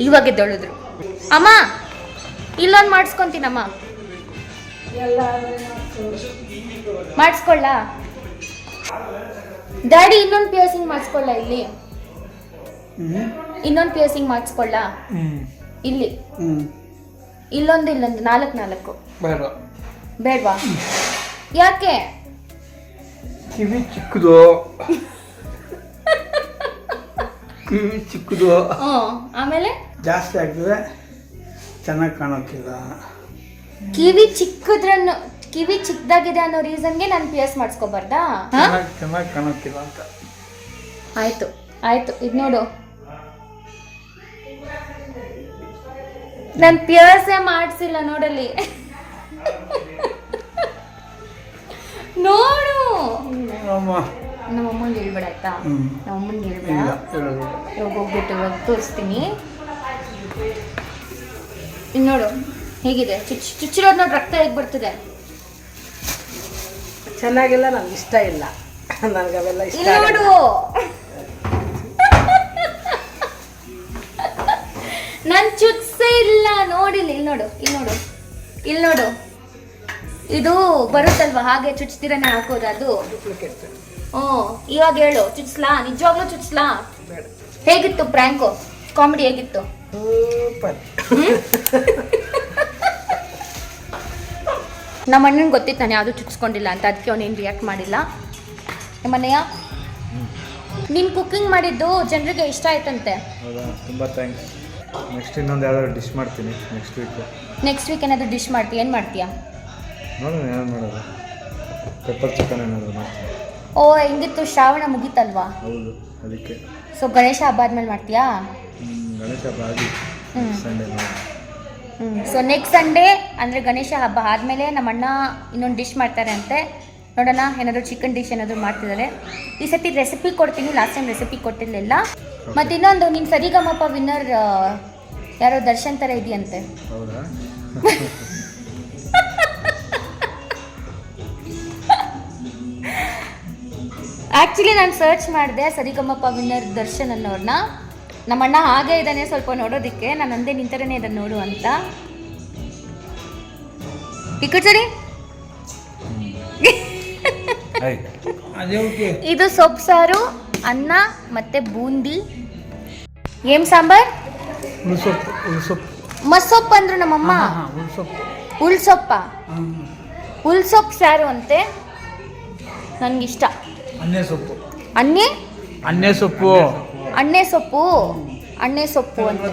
ಇವಾಗ ಎದ್ದೊಳಿದ್ರು. ಅಮ್ಮ ಇಲ್ಲೊಂದು ಮಾಡಿಸ್ಕೊಂತೀನಮ್ಮ. ಮಾಡಿಸ್ಕೊಳ್ಳ? ಡ್ಯಾಡಿ ಇನ್ನೊಂದು ಪಿಯರ್ಸಿಂಗ್ ಮಾಡಿಸ್ಕೊಳ್ಳ ಇಲ್ಲಿ? ಇನ್ನೊಂದು ಪಿಯರ್ಸಿಂಗ್ ಮಾಡಿಸ್ಕೊಳ್ಳ ಇಲ್ಲಿ. ಇಲ್ಲೊಂದು ಇಲ್ಲೊಂದು ನಾಲ್ಕು ನಾಲ್ಕು. ಬೇಡ ಬೇಡವಾ? ಯಾಕೆ? ಕಿವಿ ಚಿಕ್ಕದು. ಕಿವಿ ಚಿಕ್ಕದು. ಆಮೇಲೆ? ಜಾಸ್ತಿ ಆಗ್ತದೆ. ಚೆನ್ನಾಗಿ ಕಾಣೋಕ್ಕಿಲ್ಲ. ಕಿವಿ ಚಿಕ್ಕದ್ರನ್ನು ಕಿವಿ ಚಿಕ್ಕದಾಗಿದೆ ಅನ್ನೋ ರೀಸನ್ಗೆ ನಾನು ಪಿ ಎಸ್ ಮಾಡಿಸ್ಕೋಬಾರ್ದಾ? ಚೆನ್ನಾಗಿ ಅಂತ. ಆಯ್ತು. ಆಯ್ತು ಇದು ನೋಡು. ನಾನು ಪಿಯರ್ಸೇ ಮಾಡಿಸಿಲ್ಲ ನೋಡಲ್ಲಿ. ನೋಡು. ಅಮ್ಮ ನಮ್ಮ ಅಮ್ಮಂಗೆ ಹೇಳ್ಬೇಡ ಆಯ್ತಾ? ನಮ್ಮ ಅಮ್ಮಂಗೆ ಹೇಳ್ಬೇಡ. ಇವಾಗ ಹೋಗ್ಬಿಟ್ಟು ಇವಾಗ ತೋರಿಸ್ತೀನಿ. ಇನ್ನು ನೋಡು ಹೇಗಿದೆ? ಚುಚ್ ಚುಚ್ಚಿರೋದು ನೋಡಿ ರಕ್ತ ಹೇಗೆ ಬರ್ತಿದೆ? ಚೆನ್ನಾಗಿಲ್ಲ ನನಗೆ ಇಷ್ಟ ಇಲ್ಲ. ನನಗೆ ಅವೆಲ್ಲ ಇಷ್ಟ ಇಲ್ಲಿ ನೋಡು. ನನ್ ಚುಚ್ಸೇ ಇಲ್ಲ ನೋಡಿಲ್ಲ ಇಲ್ಲಿ ನೋಡು ಇಲ್ಲಿ ನೋಡು ಇಲ್ಲಿ ನೋಡು. ಇದು ಬರುತ್ತಲ್ವಾ ಹಾಗೆ ಚುಚ್ತಿರನೆ ಹಾಕೋದು ಅದು. ಹ್ಞೂ ಇವಾಗ ಹೇಳು ಚುಚ್ಲಾ ನಿಜವಾಗ್ಲೂ ಚುಚ್ಲಾ ಹೇಗಿತ್ತು ಪ್ರ್ಯಾಂಕು ಕಾಮಿಡಿ ಹೇಗಿತ್ತು? ಸೂಪರ್ ನಮ್ಮ ಅಣ್ಣನ ಗೊತ್ತಿತ್ತು ನಾನು ಯಾವುದು ಚುಕ್ಸ್ಕೊಂಡಿಲ್ಲ ಅಂತ ಅದಕ್ಕೆ ಅವನೇನು ರಿಯಾಕ್ಟ್ ಮಾಡಿಲ್ಲ. ನಿಮ್ಮನೆಯ ನೀನು ಕುಕ್ಕಿಂಗ್ ಮಾಡಿದ್ದು ಜನರಿಗೆ ಇಷ್ಟ ಆಯ್ತಂತೆ. ಹೌದಾ ತುಂಬ ಥ್ಯಾಂಕ್ಸ್ ನೆಕ್ಸ್ಟ್ ಇನ್ನೊಂದು ಯಾವ್ದಾದ್ರು ಡಿಶ್ ಮಾಡ್ತೀನಿ ನೆಕ್ಸ್ಟ್ ವೀಕ್ ನೆಕ್ಸ್ಟ್ ವೀಕ್ ಏನಾದರೂ ಡಿಶ್ ಮಾಡ್ತೀಯ ಏನು ಮಾಡ್ತೀಯಾ? ನೋಡೋಣ ಏನು ಮಾಡೋದು. ಪೆಪ್ಪರ್ ಚಿಕನ್ ಏನಾದರೂ ಮಾಡ್ತೀನಿ. ಓ ಹೆಂಗಿತ್ತು ಶ್ರಾವಣ ಮುಗೀತಲ್ವಾ? ಹೌದು ಅದಕ್ಕೆ. ಸೊ ಗಣೇಶ ಹಬ್ಬ ಆದ್ಮೇಲೆ ಮಾಡ್ತೀಯಾ? ಹ್ಮ್, ಗಣೇಶ ಹಬ್ಬ ಆಗಿ ಸಂಡೇ ಹ್ಞೂ ಸೊ ನೆಕ್ಸ್ಟ್ ಸಂಡೇ ಅಂದರೆ ಗಣೇಶ ಹಬ್ಬ ಆದಮೇಲೆ ನಮ್ಮ ಅಣ್ಣ ಇನ್ನೊಂದು ಡಿಶ್ ಮಾಡ್ತಾರೆ ಅಂತೆ. ನೋಡೋಣ ಏನಾದರೂ ಚಿಕನ್ ಡಿಶ್ ಏನಾದರೂ ಮಾಡ್ತಿದ್ದಾರೆ ಈ ಸತಿ ರೆಸಿಪಿ ಕೊಡ್ತೀನಿ ಲಾಸ್ಟ್ ಟೈಮ್ ರೆಸಿಪಿ ಕೊಟ್ಟಿರಲಿಲ್ಲ. ಮತ್ತು ಇನ್ನೊಂದು ನೀನು ಸರಿಗಮಪ ವಿನ್ನರ್ ಯಾರೋ ದರ್ಶನ್ ಥರ ಇದೆಯಂತೆ. ಆ್ಯಕ್ಚುಲಿ ನಾನು ಸರ್ಚ್ ಮಾಡಿದೆ ಸರಿಗಮಪ ವಿನ್ನರ್ ದರ್ಶನ್ ಅನ್ನೋರ್ನ. ನಮ್ಮಣ್ಣ ಹಾಗೆ ಇದ್ದಾನೆ ಸ್ವಲ್ಪ ನೋಡೋದಕ್ಕೆ. ನಾನು ಅಂದೆ ನಿಂತರೇ ಇದನ್ನು ನೋಡು ಅಂತ. ಸರಿ ಇದು ಸೊಪ್ಪು ಸಾರು ಅನ್ನ ಮತ್ತೆ ಬೂಂದಿ. ಏನ್ ಸಾಂಬಾರ್? ಮಸೊಪ್ಪ ಅಂದ್ರು ನಮ್ಮಮ್ಮ. ಉಳ್ಸೊಪ್ಪು. ಉಳ್ಸೊಪ್ಪು ಸಾರು ಅಂತೆ. ನನ್ಗಿಷ್ಟ. ಅನ್ನೆ ಸೊಪ್ಪು. ಅನ್ನೆ ಅನ್ನೆ ಸೊಪ್ಪು. ಅಣ್ಣೆ ಸೊಪ್ಪು ಅಣ್ಣೆ ಸೊಪ್ಪು ಅಂತ.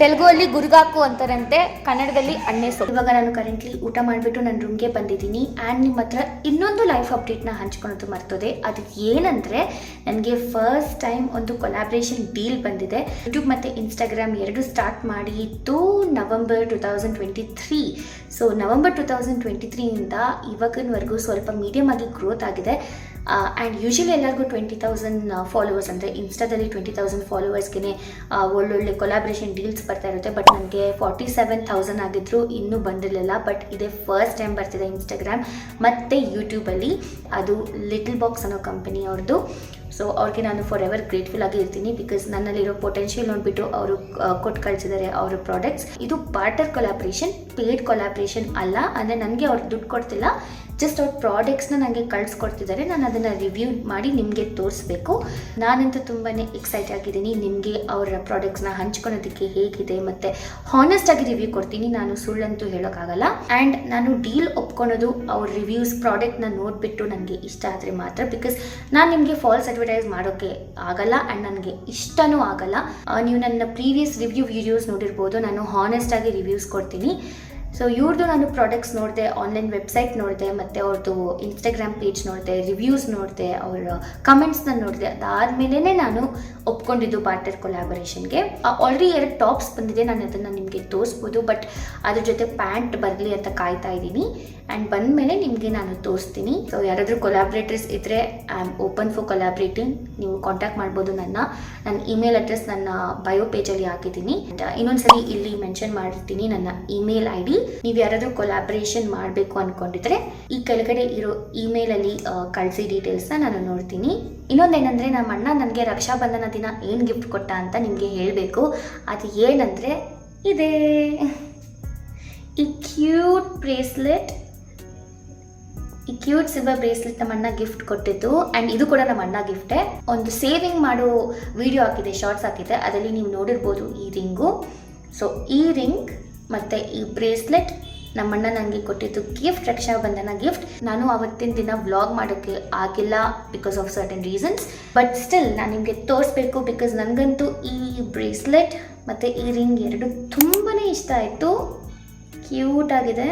ತೆಲುಗು ಅಲ್ಲಿ ಗುರುಗಾಕು ಅಂತಾರಂತೆ ಕನ್ನಡದಲ್ಲಿ ಅಣ್ಣೆ ಸೊಪ್ಪು. ಇವಾಗ ನಾನು ಕರೆಂಟ್ಲಿ ಊಟ ಮಾಡಿಬಿಟ್ಟು ನನ್ನ ರೂಮ್ಗೆ ಬಂದಿದ್ದೀನಿ ಆ್ಯಂಡ್ ನಿಮ್ಮ ಹತ್ರ ಇನ್ನೊಂದು ಲೈಫ್ ಅಪ್ಡೇಟ್ನ ಹಂಚ್ಕೊಳೋದು ಮರ್ತೋದೆ. ಅದು ಏನಂದರೆ ನನಗೆ ಫಸ್ಟ್ ಟೈಮ್ ಒಂದು ಕೊಲಾಬ್ರೇಷನ್ ಡೀಲ್ ಬಂದಿದೆ. ಯೂಟ್ಯೂಬ್ ಮತ್ತು ಇನ್ಸ್ಟಾಗ್ರಾಮ್ ಎರಡು ಸ್ಟಾರ್ಟ್ ಮಾಡಿದ್ದು November two thousand twenty three so November two thousand twenty ತ್ರೀಯಿಂದ ಇವಾಗಿನವರೆಗೂ ಸ್ವಲ್ಪ ಮೀಡಿಯಮ್ ಆಗಿ ಗ್ರೋತ್ ಆಗಿದೆ. ಆ್ಯಂಡ್ ಯೂಶಲಿ ಎಲ್ಲರಿಗೂ ಟ್ವೆಂಟಿ ತೌಸಂಡ್ ಫಾಲೋವರ್ಸ್ ಅಂದರೆ ಇನ್ಸ್ಟಾದಲ್ಲಿ ಟ್ವೆಂಟಿ ತೌಸಂಡ್ ಫಾಲೋವರ್ಸ್ಗೆ ಒಳ್ಳೊಳ್ಳೆ ಕೊಲಾಬ್ರೇಷನ್ ಡೀಲ್ಸ್ ಬರ್ತಾ ಇರುತ್ತೆ. ಬಟ್ ನನಗೆ ಫಾರ್ಟಿ ಸೆವೆನ್ ತೌಸಂಡ್ ಆಗಿದ್ರು ಇನ್ನೂ ಬಂದಿರಲಿಲ್ಲ. ಬಟ್ ಇದೇ ಫಸ್ಟ್ ಟೈಮ್ ಬರ್ತಿದೆ ಇನ್ಸ್ಟಾಗ್ರಾಮ್ ಮತ್ತು ಯೂಟ್ಯೂಬಲ್ಲಿ ಅದು ಲಿಟಲ್ ಬಾಕ್ಸ್ ಅನ್ನೋ ಕಂಪನಿ ಅವ್ರದ್ದು ಸೊ ಅವ್ರಿಗೆ ನಾನು ಫಾರ್ ಎವರ್ ಗ್ರೇಟ್ಫುಲ್ ಆಗಿ ಇರ್ತೀನಿ ಬಿಕಾಸ್ ನನ್ನಲ್ಲಿರೋ ಪೊಟೆನ್ಷಿಯಲ್ ನೋಡಿಬಿಟ್ಟು ಅವರು ಕೊಟ್ಟು ಕಳಿಸಿದ್ದಾರೆ ಅವರ ಪ್ರಾಡಕ್ಟ್ಸ್ ಇದು ಪಾರ್ಟರ್ ಕೊಲಾಬ್ರೇಷನ್ ಪೇಡ್ ಕೊಲಾಬ್ರೇಷನ್ ಅಲ್ಲ. ಅಂದರೆ ನನಗೆ ಅವ್ರು ದುಡ್ಡು ಕೊಡ್ತಿಲ್ಲ. ಜಸ್ಟ್ ಅವ್ರ ಪ್ರಾಡಕ್ಟ್ಸ್ನ ನನಗೆ ಕಳಿಸ್ಕೊಡ್ತಿದ್ದಾರೆ ನಾನು ಅದನ್ನು ರಿವ್ಯೂ ಮಾಡಿ ನಿಮಗೆ ತೋರಿಸ್ಬೇಕು. ನಾನಂತೂ ತುಂಬಾ ಎಕ್ಸೈಟ್ ಆಗಿದ್ದೀನಿ, ನಿಮಗೆ ಅವರ ಪ್ರಾಡಕ್ಟ್ಸ್ನ ಹಂಚ್ಕೊಳೋದಕ್ಕೆ ಹೇಗಿದೆ ಮತ್ತು ಹಾನೆಸ್ಟ್ ಆಗಿ ರಿವ್ಯೂ ಕೊಡ್ತೀನಿ, ನಾನು ಸುಳ್ಳಂತೂ ಹೇಳೋಕ್ಕಾಗಲ್ಲ. ಆ್ಯಂಡ್ ನಾನು ಡೀಲ್ ಒಪ್ಕೊಳೋದು ಅವ್ರ ರಿವ್ಯೂಸ್ ಪ್ರಾಡಕ್ಟ್ನ ನೋಡಿಬಿಟ್ಟು ನನಗೆ ಇಷ್ಟ ಆದರೆ ಮಾತ್ರ ಬಿಕಾಸ್ ನಾನು ನಿಮಗೆ ಫಾಲ್ಸ್ ಅಡ್ವರ್ಟೈಸ್ ಮಾಡೋಕ್ಕೆ ಆಗಲ್ಲ ಆ್ಯಂಡ್ ನನಗೆ ಇಷ್ಟನೂ ಆಗಲ್ಲ. ನೀವು ನನ್ನ ಪ್ರೀವಿಯಸ್ ರಿವ್ಯೂ ವಿಡಿಯೋಸ್ ನೋಡಿರ್ಬೋದು, ನಾನು ಹಾನೆಸ್ಟಾಗಿ ರಿವ್ಯೂಸ್ ಕೊಡ್ತೀನಿ. ಸೊ ಇವ್ರದ್ದು ನಾನು ಪ್ರಾಡಕ್ಟ್ಸ್ ನೋಡಿದೆ ಆನ್ಲೈನ್ ವೆಬ್ಸೈಟ್ ನೋಡಿದೆ, ಮತ್ತು ಅವ್ರದ್ದು ಇನ್ಸ್ಟಾಗ್ರಾಮ್ ಪೇಜ್ ನೋಡಿದೆ ರಿವ್ಯೂಸ್ ನೋಡಿದೆ, ಅವರ ಕಮೆಂಟ್ಸ್ನ ನೋಡಿದೆ. ಅದಾದಮೇಲೆ ನಾನು ಒಪ್ಕೊಂಡಿದ್ದು ಬಾರ್ಟರ್ ಕೊಲಾಬರೇಷನ್ಗೆ ಆಲ್ರೆಡಿ ಎರಡು ಟಾಪ್ಸ್ ಬಂದಿದೆ, ನಾನು ಅದನ್ನು ನಿಮಗೆ ತೋರಿಸ್ಬೋದು ಬಟ್ ಅದ್ರ ಜೊತೆ ಪ್ಯಾಂಟ್ ಬರಲಿ ಅಂತ ಕಾಯ್ತಾ ಇದ್ದೀನಿ. ಆ್ಯಂಡ್ ಬಂದಮೇಲೆ ನಿಮಗೆ ನಾನು ತೋರಿಸ್ತೀನಿ. ಸೊ ಯಾರಾದರೂ ಕೊಲಾಬ್ರೇಟರ್ಸ್ ಇದ್ದರೆ I am open for collaborating ನೀವು ಕಾಂಟ್ಯಾಕ್ಟ್ ಮಾಡ್ಬೋದು ನನ್ನ. ನನ್ನ ಇಮೇಲ್ ಅಡ್ರೆಸ್ ನನ್ನ ಬಯೋ ಪೇಜಲ್ಲಿ ಹಾಕಿದ್ದೀನಿ. Uh, ಇನ್ನೊಂದ್ಸರಿ ಇಲ್ಲಿ ಮೆನ್ಷನ್ ಮಾಡಿರ್ತೀನಿ ನನ್ನ ಇಮೇಲ್ ಐ ಡಿ ನೀವು ಯಾರಾದರೂ ಕೊಲಾಬ್ರೇಷನ್ ಮಾಡಬೇಕು ಅಂದ್ಕೊಂಡಿದ್ರೆ ಈ ಕೆಳಗಡೆ ಇರೋ ಇಮೇಲಲ್ಲಿ ಕಳಿಸಿ ಡೀಟೇಲ್ಸ್ನ ನಾನು ನೋಡ್ತೀನಿ. ಇನ್ನೊಂದೇನೆಂದರೆ ನಮ್ಮ ಅಣ್ಣ ನನಗೆ ರಕ್ಷಾಬಂಧನ ದಿನ ಏನು ಗಿಫ್ಟ್ ಕೊಟ್ಟ ಅಂತ ನಿಮಗೆ ಹೇಳಬೇಕು. ಅದು ಏನಂದರೆ ಇದೇ. ಈ ಕ್ಯೂಟ್ ಬ್ರೇಸ್ಲೆಟ್ ಈ ಕ್ಯೂಟ್ ಸಿಲ್ವರ್ ಬ್ರೇಸ್ಲೆಟ್ ನಮ್ಮ ಅಣ್ಣ ಗಿಫ್ಟ್ ಕೊಟ್ಟಿದ್ದು. ಆ್ಯಂಡ್ ಇದು ಕೂಡ ನಮ್ಮ ಅಣ್ಣ ಗಿಫ್ಟೇ ಒಂದು ಸೇವಿಂಗ್ ಮಾಡೋ ವಿಡಿಯೋ ಹಾಕಿದೆ ಶಾರ್ಟ್ಸ್ ಹಾಕಿದೆ ಅದರಲ್ಲಿ ನೀವು ನೋಡಿರ್ಬೋದು ಈ ರಿಂಗು. ಸೊ ಈ ರಿಂಗ್ ಮತ್ತು ಈ ಬ್ರೇಸ್ಲೆಟ್ ನಮ್ಮಣ್ಣ ನನಗೆ ಕೊಟ್ಟಿದ್ದು ಗಿಫ್ಟ್ ರಕ್ಷಾಬಂಧನ ಗಿಫ್ಟ್ ನಾನು ಅವತ್ತಿನ ದಿನ ವ್ಲಾಗ್ ಮಾಡೋಕ್ಕೆ ಆಗಿಲ್ಲ because of certain reasons but still ನಾನು ನಿಮಗೆ ತೋರಿಸ್ಬೇಕು ಬಿಕಾಸ್ ನನಗಂತೂ ಈ ಬ್ರೇಸ್ಲೆಟ್ ಮತ್ತು ಈ ರಿಂಗ್ ಎರಡು ತುಂಬಾ ಇಷ್ಟ ಆಯಿತು. ಕ್ಯೂಟ್ ಆಗಿದೆ.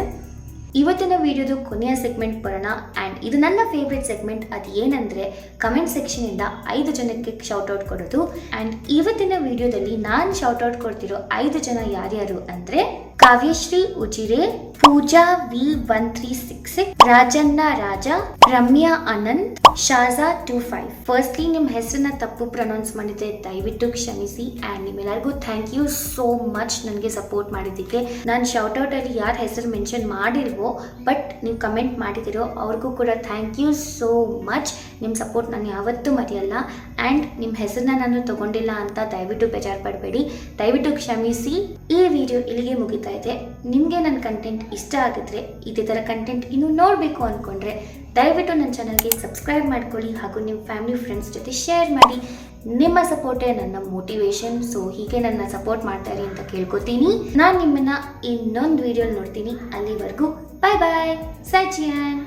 ಇವತ್ತಿನ ವಿಡಿಯೋದು ಕೊನೆಯ ಸೆಗ್ಮೆಂಟ್ ಬರೋಣ. ಆ್ಯಂಡ್ ಇದು ನನ್ನ ಫೇವ್ರೆಟ್ ಸೆಗ್ಮೆಂಟ್ ಅದು ಏನಂದರೆ ಕಮೆಂಟ್ ಸೆಕ್ಷನಿಂದ ಐದು ಜನಕ್ಕೆ ಶೌಟೌಟ್ ಕೊಡೋದು. ಆ್ಯಂಡ್ ಇವತ್ತಿನ ವಿಡಿಯೋದಲ್ಲಿ ನಾನು ಶೌಟ್ಔಟ್ ಕೊಡ್ತಿರೋ ಐದು ಜನ ಯಾರ್ಯಾರು ಅಂದರೆ Kavyashree, Ujire, Pooja, V one three six six Rajanna, Raja, Ramya, Anant, Shaja two five. Firstly ನಿಮ್ಮ ಹೆಸರನ್ನ ತಪ್ಪು ಪ್ರೊನೌನ್ಸ್ ಮಾಡಿದ್ರೆ ದಯವಿಟ್ಟು ಕ್ಷಮಿಸಿ. ಆ್ಯಂಡ್ ನಿಮ್ಮೆಲ್ಲರಿಗೂ ಥ್ಯಾಂಕ್ ಯು ಸೋ ಮಚ್ ನನಗೆ ಸಪೋರ್ಟ್ ಮಾಡಿದ್ದಕ್ಕೆ. ನಾನು ಶೌಟೌಟಲ್ಲಿ ಯಾರ ಹೆಸರು ಮೆನ್ಷನ್ ಮಾಡಿಲ್ವೋ ಬಟ್ ನೀವು ಕಮೆಂಟ್ ಮಾಡಿದಿರೋ, ಅವ್ರಿಗೂ ಕೂಡ ಥ್ಯಾಂಕ್ ಯು ಸೋ ಮಚ್ ನಿಮ್ಮ ಸಪೋರ್ಟ್ ನಾನು ಯಾವತ್ತೂ ಮರೆಯಲ್ಲ. ಆ್ಯಂಡ್ ನಿಮ್ಮ ಹೆಸರನ್ನ ನಾನು ತಗೊಂಡಿಲ್ಲ ಅಂತ ದಯವಿಟ್ಟು ಬೇಜಾರು ಪಡಬೇಡಿ ದಯವಿಟ್ಟು ಕ್ಷಮಿಸಿ. ಈ ವಿಡಿಯೋ ಇಲ್ಲಿಗೆ ಮುಗಿತಾ ಇದೆ. ನಿಮಗೆ ನನ್ನ ಕಂಟೆಂಟ್ ಇಷ್ಟ ಆಗಿದ್ರೆ, ಇದೇ ಥರ ಕಂಟೆಂಟ್ ಇನ್ನೂ ನೋಡಬೇಕು ಅಂದ್ಕೊಂಡ್ರೆ ದಯವಿಟ್ಟು ನನ್ನ ಚಾನಲ್ಗೆ ಸಬ್ಸ್ಕ್ರೈಬ್ ಮಾಡ್ಕೊಳ್ಳಿ ಹಾಗೂ ನಿಮ್ಮ ಫ್ಯಾಮಿಲಿ ಫ್ರೆಂಡ್ಸ್ ಜೊತೆ ಶೇರ್ ಮಾಡಿ. ನಿಮ್ಮ ಸಪೋರ್ಟೇ ನನ್ನ ಮೋಟಿವೇಶನ್ ಸೊ ಹೀಗೆ ನನ್ನ ಸಪೋರ್ಟ್ ಮಾಡ್ತಾರೆ ಅಂತ ಕೇಳ್ಕೊತೀನಿ. ನಾನು ನಿಮ್ಮನ್ನ ಇನ್ನೊಂದು ವಿಡಿಯೋಲಿ ನೋಡ್ತೀನಿ. ಅಲ್ಲಿವರೆಗೂ ಬಾಯ್ ಬಾಯ್ ಸಚಿಯನ್